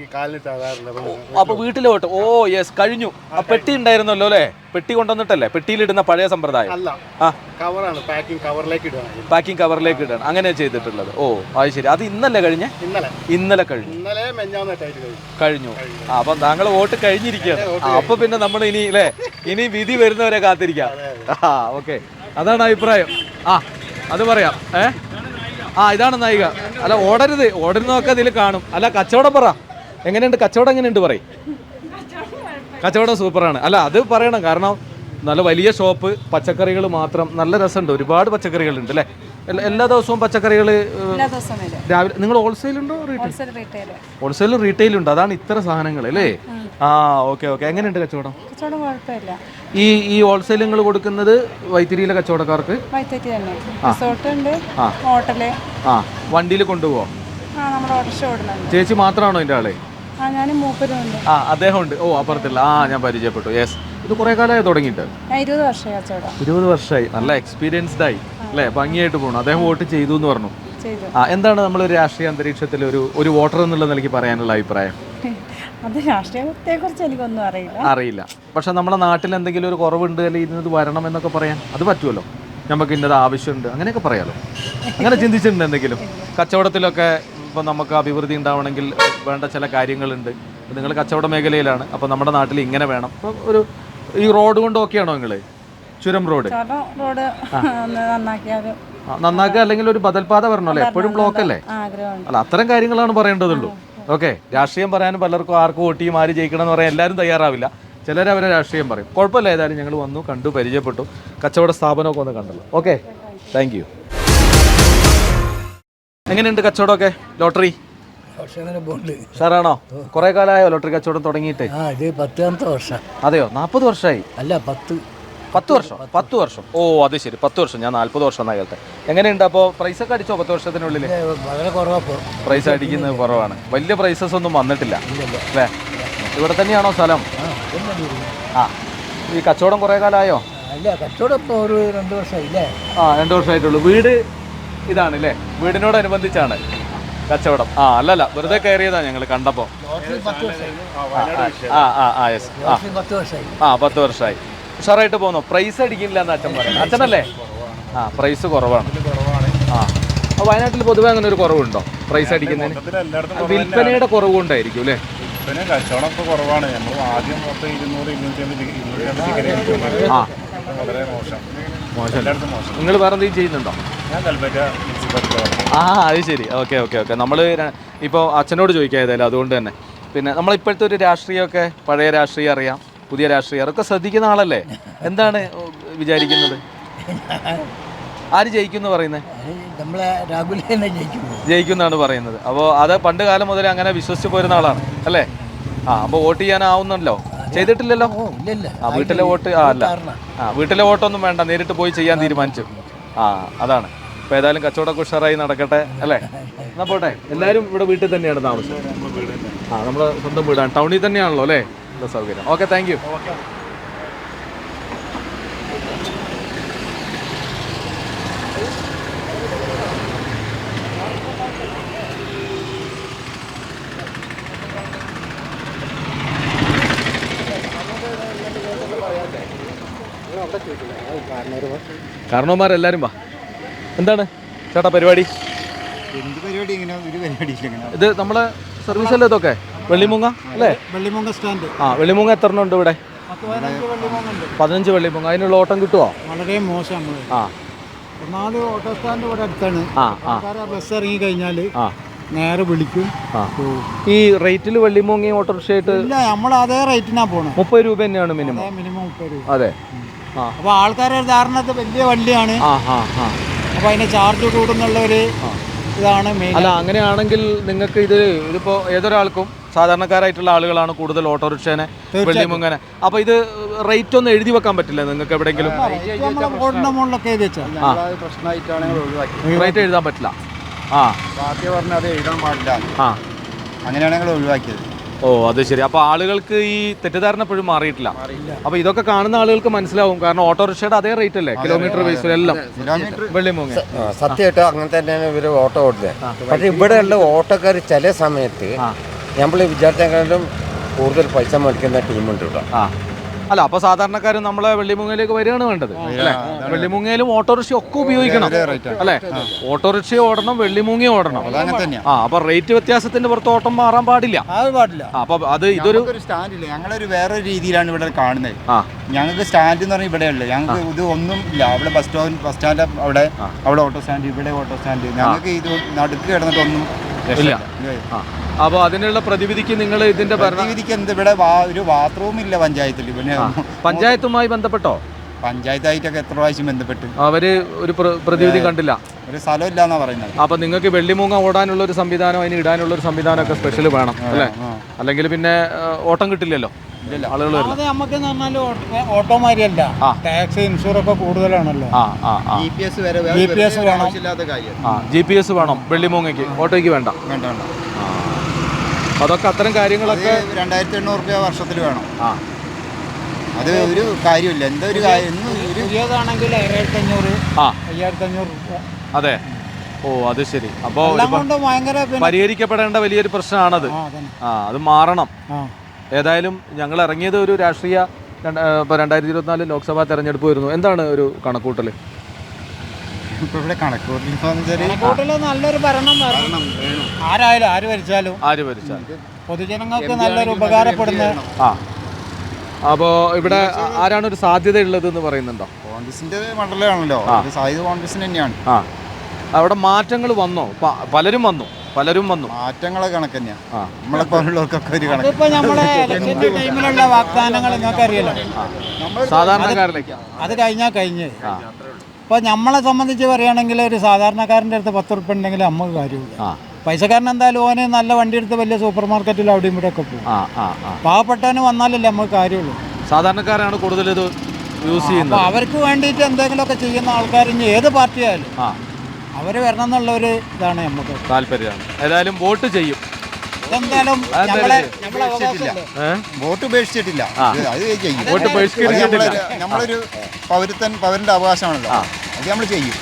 അപ്പൊ വീട്ടിലെ വോട്ട്. ഓ യെസ് കഴിഞ്ഞു. ആ പെട്ടി ഉണ്ടായിരുന്നല്ലോ അല്ലേ? പെട്ടി കൊണ്ടുവന്നിട്ടല്ലേ? പെട്ടിയിലിടുന്ന പഴയ സമ്പ്രദായം. കവറാണ്. പാക്കിംഗ് കവറിലേക്ക് പാക്കിംഗ് കവറിലേക്ക് ഇടാണ് അങ്ങനെ ചെയ്തിട്ടുള്ളത്. ഓ അത് ശരി. അത് ഇന്നല്ലേ കഴിഞ്ഞ? ഇന്നലെ. ഇന്നലെ കഴിഞ്ഞു. ഇന്നലെ കഴിഞ്ഞു. ആ അപ്പം താങ്കൾ വോട്ട് കഴിഞ്ഞിരിക്കുകയാണ്. അപ്പൊ പിന്നെ നമ്മൾ ഇനി അല്ലേ ഇനി വിധി വരുന്നവരെ കാത്തിരിക്കാം. ആ ഓക്കെ. അതാണ് അഭിപ്രായം. ആ അത് പറയാം. ഏ? ആ ഇതാണ് നായിക. അല്ല ഓടരുത്. ഓടരുന്നൊക്കെ അതിൽ കാണും. അല്ല കച്ചവടം പറ. എങ്ങനെയുണ്ട്? കച്ചവടം എങ്ങനെയുണ്ട് പറയും. കച്ചവടം സൂപ്പറാണ്. അല്ല അത് പറയണം. കാരണം നല്ല വലിയ ഷോപ്പ് പച്ചക്കറികൾ മാത്രം നല്ല രസമുണ്ട്. ഒരുപാട് പച്ചക്കറികളുണ്ട് അല്ലേ? എല്ലാ- ദിവസവും പച്ചക്കറികൾ രാവിലെ നിങ്ങൾ ഹോൾസെയിൽ ഉണ്ടോ റീറ്റെയിൽ ഹോൾസെയിൽ റീറ്റെയിൽ ഉണ്ട്. അതാണ് ഇത്ര സാധനങ്ങൾ അല്ലേ? ആ ഓക്കെ ഓക്കെ. എങ്ങനെയുണ്ട് കച്ചവടം? കച്ചവടം കുഴപ്പമില്ല. ഈ ഈ ഹോൾസെയിൽ നിങ്ങൾ കൊടുക്കുന്നത് വൈത്തിരിയിലെ കച്ചവടക്കാർക്ക്? വൈത്തേക്ക് തന്നെ. റിസോർട്ട് ഉണ്ട്. ഹോട്ടൽ. ആ. വണ്ടിയിൽ കൊണ്ടുപോകോ ആ നമ്മൾ ഓട്ടോറിക്ഷ ഓടുന്നുണ്ട്. ചേച്ചി മാത്രമാണോ എന്റെ ആളെ? ആ ഞാനും മൂപ്പരും ഉണ്ട്. ആ അദ്ദേഹം ഉണ്ട്. ഓ അപ്പുറത്തില്ല ആ ഞാൻ പരിചയപ്പെട്ടു. യെസ് ഇത് കുറേ കാലമായി തുടങ്ങിയിട്ട്? ഞാൻ ഇരുപത് വർഷമായി കച്ചവടം. ഇരുപത് വർഷമായി. നല്ല എക്സ്പീരിയൻസ്ഡ് ആയി. അല്ലേ? ഭംഗിയായിട്ട് പോകണം അദ്ദേഹം വോട്ട് ചെയ്തു എന്ന് പറഞ്ഞു. ആ എന്താണ് നമ്മൾ രാഷ്ട്രീയ അന്തരീക്ഷത്തിൽ ഒരു ഒരു വോട്ടർ എന്നുള്ള നിലയ്ക്ക് പറയാനുള്ള അഭിപ്രായം? അത് രാഷ്ട്രീയത്തെ കുറിച്ച് എനിക്കൊന്നും അറിയില്ല. അറിയില്ല. പക്ഷെ നമ്മുടെ നാട്ടിൽ എന്തെങ്കിലും ഒരു കുറവുണ്ട് അല്ലെങ്കിൽ ഇന്നത് വരണം എന്നൊക്കെ പറയാൻ അത് പറ്റുമല്ലോ. നമുക്ക് ഇന്നത് ആവശ്യമുണ്ട്. അങ്ങനെയൊക്കെ പറയാലോ. അങ്ങനെ ചിന്തിച്ചിട്ടുണ്ട് എന്തെങ്കിലും. കച്ചവടത്തിലൊക്കെ ഇപ്പം നമുക്ക് അഭിവൃദ്ധി ഉണ്ടാവണമെങ്കിൽ വേണ്ട ചില കാര്യങ്ങളുണ്ട്. നിങ്ങൾ കച്ചവട മേഖലയിലാണ്. അപ്പോൾ നമ്മുടെ നാട്ടിൽ ഇങ്ങനെ വേണം. അപ്പോൾ ഒരു ഈ റോഡ് കൊണ്ട് ഓക്കെയാണോ നിങ്ങൾ ചുരം റോഡ് റോഡ് നന്നാക്കുക അല്ലെങ്കിൽ ഒരു ബദൽപാത വരണമല്ലോ? എപ്പോഴും ബ്ലോക്ക് അല്ലേ അല്ല അത്തരം കാര്യങ്ങളാണ് പറയേണ്ടതുള്ളൂ. ഓക്കെ രാഷ്ട്രീയം പറയാനും പലർക്കും ആർക്ക് വോട്ട് ചെയ്യും ആര് ജയിക്കണം എന്ന് പറയാൻ എല്ലാവരും തയ്യാറാവില്ല. ചിലർ അവരെ രാഷ്ട്രീയം പറയും. കുഴപ്പമില്ല ഏതായാലും ഞങ്ങൾ വന്നു കണ്ടു പരിചയപ്പെട്ടു. കച്ചവട സ്ഥാപനമൊക്കെ ഒന്ന് കണ്ടല്ലോ. ഓക്കെ താങ്ക് യു എങ്ങനെയുണ്ട് കച്ചവടമൊക്കെ? ലോട്ടറി? സാറാണോ? കുറെ കാലമായോ ലോട്ടറി കച്ചവടം തുടങ്ങിയിട്ട്? ആ ഇത് പത്താമത്തെ വർഷം. അതെയോ? നാൽപ്പത് വർഷമായി? അല്ല പത്ത്. പത്ത് വർഷം പത്ത് വർഷം ഓ അത് ശരി പത്ത് വർഷം ഞാൻ നാല്പത് വർഷം എന്നാ കേട്ടെ എങ്ങനെയുണ്ട് അപ്പോൾ പ്രൈസ് ഒക്കെ അടിച്ചോ പത്ത് വർഷത്തിനുള്ളിൽ വളരെ പ്രൈസ് അടിക്കുന്നത് കുറവാണ് വലിയ പ്രൈസസ് ഒന്നും വന്നിട്ടില്ല അല്ലേ ഇവിടെ തന്നെയാണോ സ്ഥലം ആ ഈ കച്ചവടം കുറേ കാലമായോ അല്ല കച്ചവടം ഇപ്പോൾ ഒരു രണ്ട് വർഷമായില്ലേ ആ രണ്ട് വർഷമായിട്ടുള്ളൂ വീട് ഇതാണ് അല്ലേ വീടിനോടനുബന്ധിച്ചാണ് കച്ചവടം ആ അല്ലല്ല വെറുതെ കയറിയതാ ഞങ്ങൾ കണ്ടപ്പോൾ ആ ആ ആ യെസ് ആ പത്ത് വർഷമായി ഉഷാറായിട്ട് പോകുന്നു. പ്രൈസ് അടിക്കില്ല എന്ന് അച്ഛൻ പറയുന്നത് അച്ഛനല്ലേ? ആ പ്രൈസ് കുറവാണ്. ആ. അപ്പോൾ വയനാട്ടിൽ പൊതുവെ അങ്ങനെ ഒരു കുറവുണ്ടോ? പ്രൈസ് അടിക്കുന്നതിന്? വിൽപ്പനയുടെ കുറവുണ്ടായിരിക്കും അല്ലേ? പിന്നെ കച്ചവടം ഇപ്പോൾ കുറവാണ്. നമ്മൾ ആദ്യം മൊത്തം ഇരുന്നൂറ് ഇരുന്നൂറ്റി അമ്പത് ഇരുന്നൂറ്റി അമ്പത് ചിക്കൻ ആ. വളരെ മോശം. മോശം. എല്ലായിടത്തും മോശം. നിങ്ങൾ വേറെ എന്തെങ്കിലും ചെയ്യുന്നുണ്ടോ? ആ അത് ശരി. Okay okay okay. നമ്മൾ ഇപ്പോൾ അച്ഛനോട് ചോദിക്കാം ഏതായാലും. അതുകൊണ്ട് തന്നെ. പിന്നെ നമ്മളിപ്പോഴത്തെ ഒരു രാഷ്ട്രീയമൊക്കെ പഴയ രാഷ്ട്രീയം അറിയാം. പുതിയ രാഷ്ട്രീയം. അതൊക്കെ ശ്രദ്ധിക്കുന്ന ആളല്ലേ? എന്താണ് വിചാരിക്കുന്നത്? ആര് ജയിക്കും എന്ന് പറയുന്നത് നമ്മളെ രാഹുൽ ജയിക്കുന്നു ജയിക്കുന്നാണ് പറയുന്നത്. അപ്പോൾ അത് പണ്ട് കാലം മുതൽ അങ്ങനെ വിശ്വസിച്ച് പോരുന്ന ആളാണ് അല്ലേ? ആ അപ്പോൾ വോട്ട് ചെയ്യാനാവുന്നല്ലോ ചെയ്തിട്ടില്ലല്ലോ? ആ വീട്ടിലെ വോട്ട് ആ അല്ല. ആ വീട്ടിലെ വോട്ടൊന്നും വേണ്ട. നേരിട്ട് പോയി ചെയ്യാൻ തീരുമാനിച്ചു. ആ അതാണ്. അപ്പോൾ ഏതായാലും കച്ചവടമൊക്കെ ഉഷാറായി നടക്കട്ടെ അല്ലേ? എന്നാ പോട്ടെ. എല്ലാവരും ഇവിടെ വീട്ടിൽ തന്നെയാണ് താമസം. ആ നമ്മുടെ സ്വന്തം വീടാണ്. ടൗണിൽ തന്നെയാണല്ലോ അല്ലേ? ഉള്ള സൗകര്യം. ഓക്കെ താങ്ക് യു കാരണവന്മാരെല്ലാരും വാ. എന്താണ് ചേട്ടാ പരിപാടി? എന്ത് പരിപാടി ഇങ്ങനെ ഒരു പരിപാടി ഇത് നമ്മളെ സർവീസ് അല്ലേ ഇതൊക്കെ? വെള്ളിമുങ്ങ അല്ലേ? വെള്ളിമുങ്ങ സ്റ്റാൻഡ്. ആ വെള്ളിമുങ്ങ എത്ര ഉണ്ട് ഇവിടെ പതിനഞ്ച് വെള്ളിമുങ്ങ. അതിനുള്ള ഓട്ടം കിട്ടുമോ വളരെ മോശം നമ്മൾ ആ. ഒന്നാമത് ഓട്ടോ സ്റ്റാൻഡ് ഇവിടെ അടുത്താണ്. ബസ് ഇറങ്ങി കഴിഞ്ഞാൽ നേരെ വിളിക്കും. ഈ റേറ്റിൽ വെള്ളിമുങ്ങി ഓട്ടോറിക്ഷയായിട്ട് ഇല്ല നമ്മൾ അതേ റേറ്റിനാ പോണത് മുപ്പത് രൂപ തന്നെയാണ് മിനിമം. മിനിമം മുപ്പത് രൂപ. അതെ. അപ്പൊ ആൾക്കാരുടെ ധാരണത്ത് വലിയ വണ്ടിയാണ് അപ്പൊ ആ ആ. അപ്പോൾ അതിന് ചാർജ് കൂടുന്നുള്ള ഒരു ഇതാണ് അല്ല അങ്ങനെയാണെങ്കിൽ നിങ്ങൾക്ക് ഇത് ഇതിപ്പോ ഏതൊരാൾക്കും സാധാരണക്കാരായിട്ടുള്ള ആളുകളാണ് കൂടുതൽ ഓട്ടോറിക്ഷേനെ വെള്ളിമുങ്ങനെ. അപ്പൊ ഇത് റേറ്റ് ഒന്നും എഴുതി വെക്കാൻ പറ്റില്ല നിങ്ങൾക്ക് എവിടെയെങ്കിലും? റേറ്റ് എഴുതാൻ പറ്റില്ല. ആ. പാർട്ടി പറഞ്ഞ എഴുതാൻ പാടില്ല. ആ. അങ്ങനെയാണ് ഞങ്ങൾ ഒഴിവാക്കിയത്. ഓ അത് ശരി. അപ്പൊ ആളുകൾക്ക് ഈ തെറ്റിദ്ധാരണ എപ്പോഴും മാറിയിട്ടില്ല. അപ്പൊ ഇതൊക്കെ കാണുന്ന ആളുകൾക്ക് മനസ്സിലാവും. കാരണം ഓട്ടോറിക്ഷയുടെ അതേ റേറ്റ് അല്ലേ? കിലോമീറ്റർ ബേസിൽ എല്ലാം. വെള്ളിമുങ്ങ സത്യമായിട്ട് അങ്ങനെ തന്നെയാണ് ഇവർ ഓട്ടോ ഓടുന്നത്. പക്ഷെ ഇവിടെയുള്ള ഓട്ടോക്കാർ ചില സമയത്ത് നമ്മൾ വിചാരിച്ചെങ്കിലും കൂടുതൽ പൈസ മേടിക്കുന്ന ടീമുണ്ട് ഇവിടെ. ആ. അല്ല അപ്പൊ സാധാരണക്കാരും നമ്മളെ വെള്ളിമുങ്ങയിലേക്ക് വരികയാണ് വേണ്ടത് അല്ലേ? വെള്ളിമുങ്ങയിലും ഓട്ടോറിക്ഷ ഒക്കെ ഉപയോഗിക്കണം അല്ലെ? ഓട്ടോറിക്ഷ ഓടണം വെള്ളിമുങ്ങി ഓടണം. ആ അപ്പൊ റേറ്റ് വ്യത്യാസത്തിന്റെ പുറത്ത് ഓട്ടം മാറാൻ പാടില്ല. പാടില്ല. അപ്പൊ അത് ഇതൊരു ഒരു സ്റ്റാൻഡില്ല. ഞങ്ങളൊരു വേറൊരു രീതിയിലാണ് ഇവിടെ കാണുന്നത്. ഞങ്ങൾക്ക് സ്റ്റാൻഡ് എന്ന് പറഞ്ഞാൽ ഇവിടെ ഉള്ളത് ഞങ്ങൾക്ക് ഇത് ഒന്നും ഇല്ല. അവിടെ ബസ് സ്റ്റോപ്പ് ബസ് സ്റ്റാൻഡ് അവിടെ അവിടെ ഓട്ടോ സ്റ്റാൻഡ് ഇവിടെ ഓട്ടോ സ്റ്റാൻഡ്. ഞങ്ങൾക്ക് ഇത് നടുക്ക് കിടന്നിട്ടൊന്നും ഇല്ല. അപ്പോൾ ആ. അതിനുള്ള പ്രതിവിധിക്ക് നിങ്ങൾ ഇതിന്റെ പ്രതിവിധിക്ക് എന്ത് ഇവിടെ വാ- ഒരു ബാത്റൂം ഇല്ല പഞ്ചായത്തിൽ. പിന്നെ പഞ്ചായത്തുമായി ബന്ധപ്പെട്ടോ? പഞ്ചായത്തായിട്ടൊക്കെ എത്ര പ്രാവശ്യം ബന്ധപ്പെട്ട്? അവർ ഒരു പ്ര- പ്രതിവിധി കണ്ടില്ല. ഒരു സ്ഥലം ഇല്ല എന്നാ പറയുന്നത്. അപ്പൊ നിങ്ങൾക്ക് വെള്ളിമൂങ്ങ ഓടാനുള്ള ഒരു സംവിധാനം അതിന് ഇടാനുള്ള ഒരു സംവിധാനം ഒക്കെ സ്പെഷ്യൽ വേണം അല്ലേ അല്ലെങ്കിൽ പിന്നെ ആ, ഓട്ടം കിട്ടില്ലല്ലോ. ആളുകൾ അത് നമുക്ക് എന്ന് ഓട്ടോ മാതിരിയല്ല ടാക്സ് ഇൻഷുർ ഒക്കെ കൂടുതലാണല്ലോ. ആ ആ ആ. ജി പി എസ് വരെ GPS വേണം. ആവശ്യമില്ലാത്ത കാര്യം. ആ ജി പി എസ് വേണം. വെള്ളിമൂങ്ങയ്ക്ക്. ഓട്ടോയ്ക്ക് വേണ്ട. വേണ്ട വേണ്ട. അതൊക്കെ അത്തരം കാര്യങ്ങളൊക്കെ രണ്ടായിരത്തി എണ്ണൂറ് രൂപ വർഷത്തിൽ വേണം. ആ. അത് ഒരു കാര്യമില്ല. എന്താ ഒരു കാര്യം പുതിയതാണെങ്കിൽ അയ്യായിരത്തി അഞ്ഞൂറ് ആ. അയ്യായിരത്തി അഞ്ഞൂറ് രൂപ. അതെ. ഓ അത് ശരി. അപ്പോൾ പരിഹരിക്കപ്പെടേണ്ട വലിയൊരു പ്രശ്നമാണത്. ആ ആ അത് മാറണം. ആ. ഏതായാലും ഞങ്ങൾ ഇറങ്ങിയത് ഒരു രാഷ്ട്രീയ ഇപ്പോൾ രണ്ടായിരത്തി ഇരുപത്തിനാല് ലോക്സഭാ തെരഞ്ഞെടുപ്പ് വരുന്നു. എന്താണ് ഒരു കണക്കൂട്ടൽ ഇപ്പൊ ഇവിടെ കണക്കൂട്ടൽ നല്ലൊരു ഭരണം വരണം ആരായാലും ആര് ഭരിച്ചാലും. ആര് ഭരിച്ചാലും. പൊതുജനങ്ങൾക്ക് നല്ലൊരു ഉപകാരപ്പെടുന്ന ആ. അപ്പോൾ ഇവിടെ ആരാണ് ഒരു സാധ്യത ഉള്ളത് എന്ന് പറയുന്നുണ്ടോ? കോൺഗ്രസിന്റെ മണ്ഡലമാണല്ലോ. സാധ്യത കോൺഗ്രസിന് തന്നെയാണ്. ആ. അവിടെ മാറ്റങ്ങൾ വന്നോ? പലരും വന്നു. പലരും വന്നു. മാറ്റങ്ങളെ കണക്ക് തന്നെയാണ് നമ്മളെ പോലുള്ളവർക്കൊക്കെ ഒരു കണക്ക്. നമ്മളെ ഇലക്ഷന്റെ ടൈമിലുള്ള വാഗ്ദാനങ്ങൾ നിങ്ങൾക്ക് അറിയാലോ? സാധാരണക്കാരിലേക്ക്. അത് കഴിഞ്ഞാൽ കഴിഞ്ഞ് ആ. ഇപ്പൊ നമ്മളെ സംബന്ധിച്ച് പറയുകയാണെങ്കിൽ ഒരു സാധാരണക്കാരന്റെ അടുത്ത് പത്ത് ഉറുപ്പ് ഉണ്ടെങ്കിൽ നമുക്ക് കാര്യമില്ല. പൈസക്കാരൻ എന്തായാലും ഓന് നല്ല വണ്ടി എടുത്ത് വലിയ സൂപ്പർ മാർക്കറ്റിൽ അവിടെയും ഇവിടെ ഒക്കെ പോകും. ആ ആ ആ. പാവപ്പെട്ടവന് വന്നാലല്ലേ നമുക്ക് കാര്യമുള്ളൂ. സാധാരണക്കാരാണ് കൂടുതൽ ഇത് യൂസ് ചെയ്യുന്നത്. അവർക്ക് വേണ്ടിയിട്ട് എന്തെങ്കിലുമൊക്കെ ചെയ്യുന്ന ആൾക്കാർ ഇനി ഏത് പാർട്ടിയായാലും ആ. അവർ വരണം എന്നുള്ള ഒരു ഇതാണ് നമുക്ക്. താല്പര്യമാണ്. ഏതായാലും വോട്ട് ചെയ്യും. എന്തായാലും അതെന്താ നമ്മളെ നമ്മളെ അവകാശമല്ലേ? ഏ? വോട്ട് ഉപേക്ഷിച്ചിട്ടില്ല. അത് ചെയ്യും. വോട്ട്. അത് നമ്മളൊരു- നമ്മളൊരു പൗരത്തൻ പൗരന്റെ അവകാശമാണല്ലോ. അത് നമ്മൾ ചെയ്യും.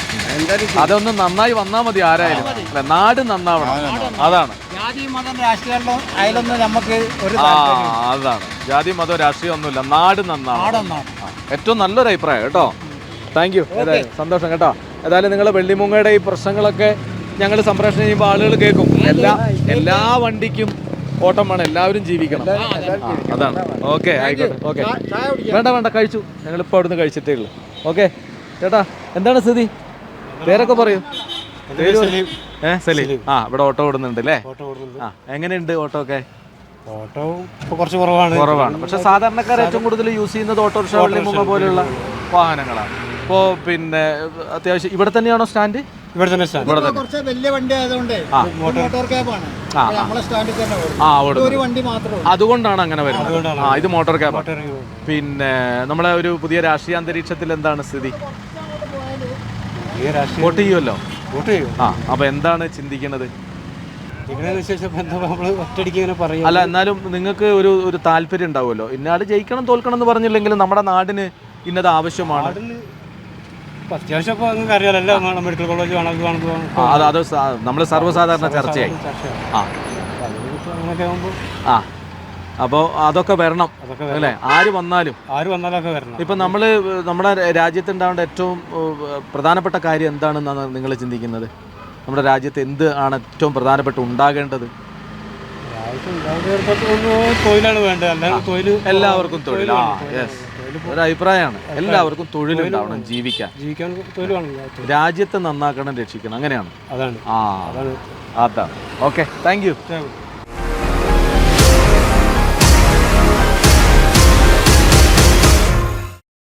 അതൊന്ന് നന്നായി വന്നാൽ മതി ആരായാലും. അല്ല നാട് നന്നാവണം. അതാണ്. ജാതി മതം രാഷ്ട്രീയം അതിലൊന്നും നമുക്ക് ഒരു ആ അതാണ്. ജാതി മതം രാഷ്ട്രീയം ഒന്നുമില്ല. നാട് നന്നാവണം. ഏറ്റവും നല്ലൊരു അഭിപ്രായം കേട്ടോ. താങ്ക് യു സന്തോഷം കേട്ടോ. ഏതായാലും നിങ്ങൾ വെള്ളിമുങ്ങയുടെ ഈ പ്രശ്നങ്ങളൊക്കെ ഞങ്ങൾ സംപ്രേഷണം ചെയ്യുമ്പോൾ ആളുകൾ കേൾക്കും. എല്ലാ എല്ലാ വണ്ടിക്കും ഓട്ടം വേണം. എല്ലാവരും ജീവിക്കണം. അതാണ്. ഓക്കെ ആയിക്കോട്ടെ. ഓക്കെ. വേണ്ട വേണ്ട കഴിച്ചു. ഞങ്ങളിപ്പോൾ അവിടുന്ന് കഴിച്ചിട്ടേ ഉള്ളൂ. ഓക്കെ. ചേട്ടാ എന്താണ് സ്ഥിതി? പേരൊക്കെ പറയൂ. ഏ സലീം. ആ ഇവിടെ ഓട്ടോ ഓടുന്നുണ്ട് അല്ലേ? ആ എങ്ങനെയുണ്ട് ഓട്ടോ ഒക്കെ? ഓട്ടോ കുറച്ച് കുറവാണ്. കുറവാണ്. പക്ഷെ സാധാരണക്കാർ ഏറ്റവും കൂടുതൽ യൂസ് ചെയ്യുന്നത് ഓട്ടോറിക്ഷ വെള്ളിമുങ്ങ പോലെയുള്ള വാഹനങ്ങളാണ്. ഇപ്പോൾ പിന്നെ അത്യാവശ്യം ഇവിടെ തന്നെയാണോ സ്റ്റാൻഡ്? ഇവിടെ തന്നെ സ്റ്റാൻഡ്. ഇവിടെ തന്നെ. കുറച്ച് വലിയ വണ്ടി ആയതുകൊണ്ട്. മോട്ടോർ ക്യാബാണ്. നമ്മളെ സ്റ്റാൻഡിൽ തന്നെ ആ ഒരു വണ്ടി മാത്രമേ. അതുകൊണ്ടാണ് അങ്ങനെ വരുന്നത്. ആ ഇത് മോട്ടോർ ക്യാബ് പിന്നെ നമ്മളെ ഒരു പുതിയ രാഷ്ട്രീയ അന്തരീക്ഷത്തിൽ എന്താണ് സ്ഥിതി? വോട്ട് ചെയ്യുമല്ലോ? വോട്ട് ചെയ്യും. ആ അപ്പൊ എന്താണ് ചിന്തിക്കുന്നത് അല്ല എന്നാലും നിങ്ങൾക്ക് ഒരു ഒരു താല്പര്യം ഉണ്ടാവുമല്ലോ. ഇന്നാൾ ജയിക്കണം തോൽക്കണം എന്ന് പറഞ്ഞില്ലെങ്കിലും നമ്മുടെ നാടിന് ഇന്നത് ആവശ്യമാണ്. അത്യാവശ്യം ഇപ്പോൾ നിങ്ങൾക്ക് എല്ലാം കാണാം മെഡിക്കൽ കോളേജ് കാണാം. ആ, അത് അത് നമ്മൾ സർവസാധാരണ ചർച്ചയായി. ആ. അങ്ങനെയൊക്കെ ആകുമ്പോൾ ആ. അപ്പോൾ അതൊക്കെ വരണം. അല്ലേ? ആര് വന്നാലും. ആര് വന്നാലൊക്കെ വരണം. ഇപ്പം നമ്മൾ നമ്മുടെ രാജ്യത്ത് ഉണ്ടാവേണ്ട ഏറ്റവും പ്രധാനപ്പെട്ട കാര്യം എന്താണെന്നാണ് നിങ്ങൾ ചിന്തിക്കുന്നത്? നമ്മുടെ രാജ്യത്ത് എന്ത് ആണ് ഏറ്റവും പ്രധാനപ്പെട്ട ഉണ്ടാകേണ്ടത്? തൊഴിലാണ് വേണ്ടത്. എല്ലാവർക്കും തൊഴിൽ ആ യെസ് ഒരു അഭിപ്രായമാണ് എല്ലാവർക്കും തൊഴിലുണ്ടാവണം ജീവിക്കാൻ. ജീവിക്കാൻ തൊഴിലാണ് രാജ്യത്തെ നന്നാക്കണം രക്ഷിക്കണം. അങ്ങനെയാണ്. അതാണ്. ആ. അതാണ്. അതാണ്. ഓക്കെ. Thank you.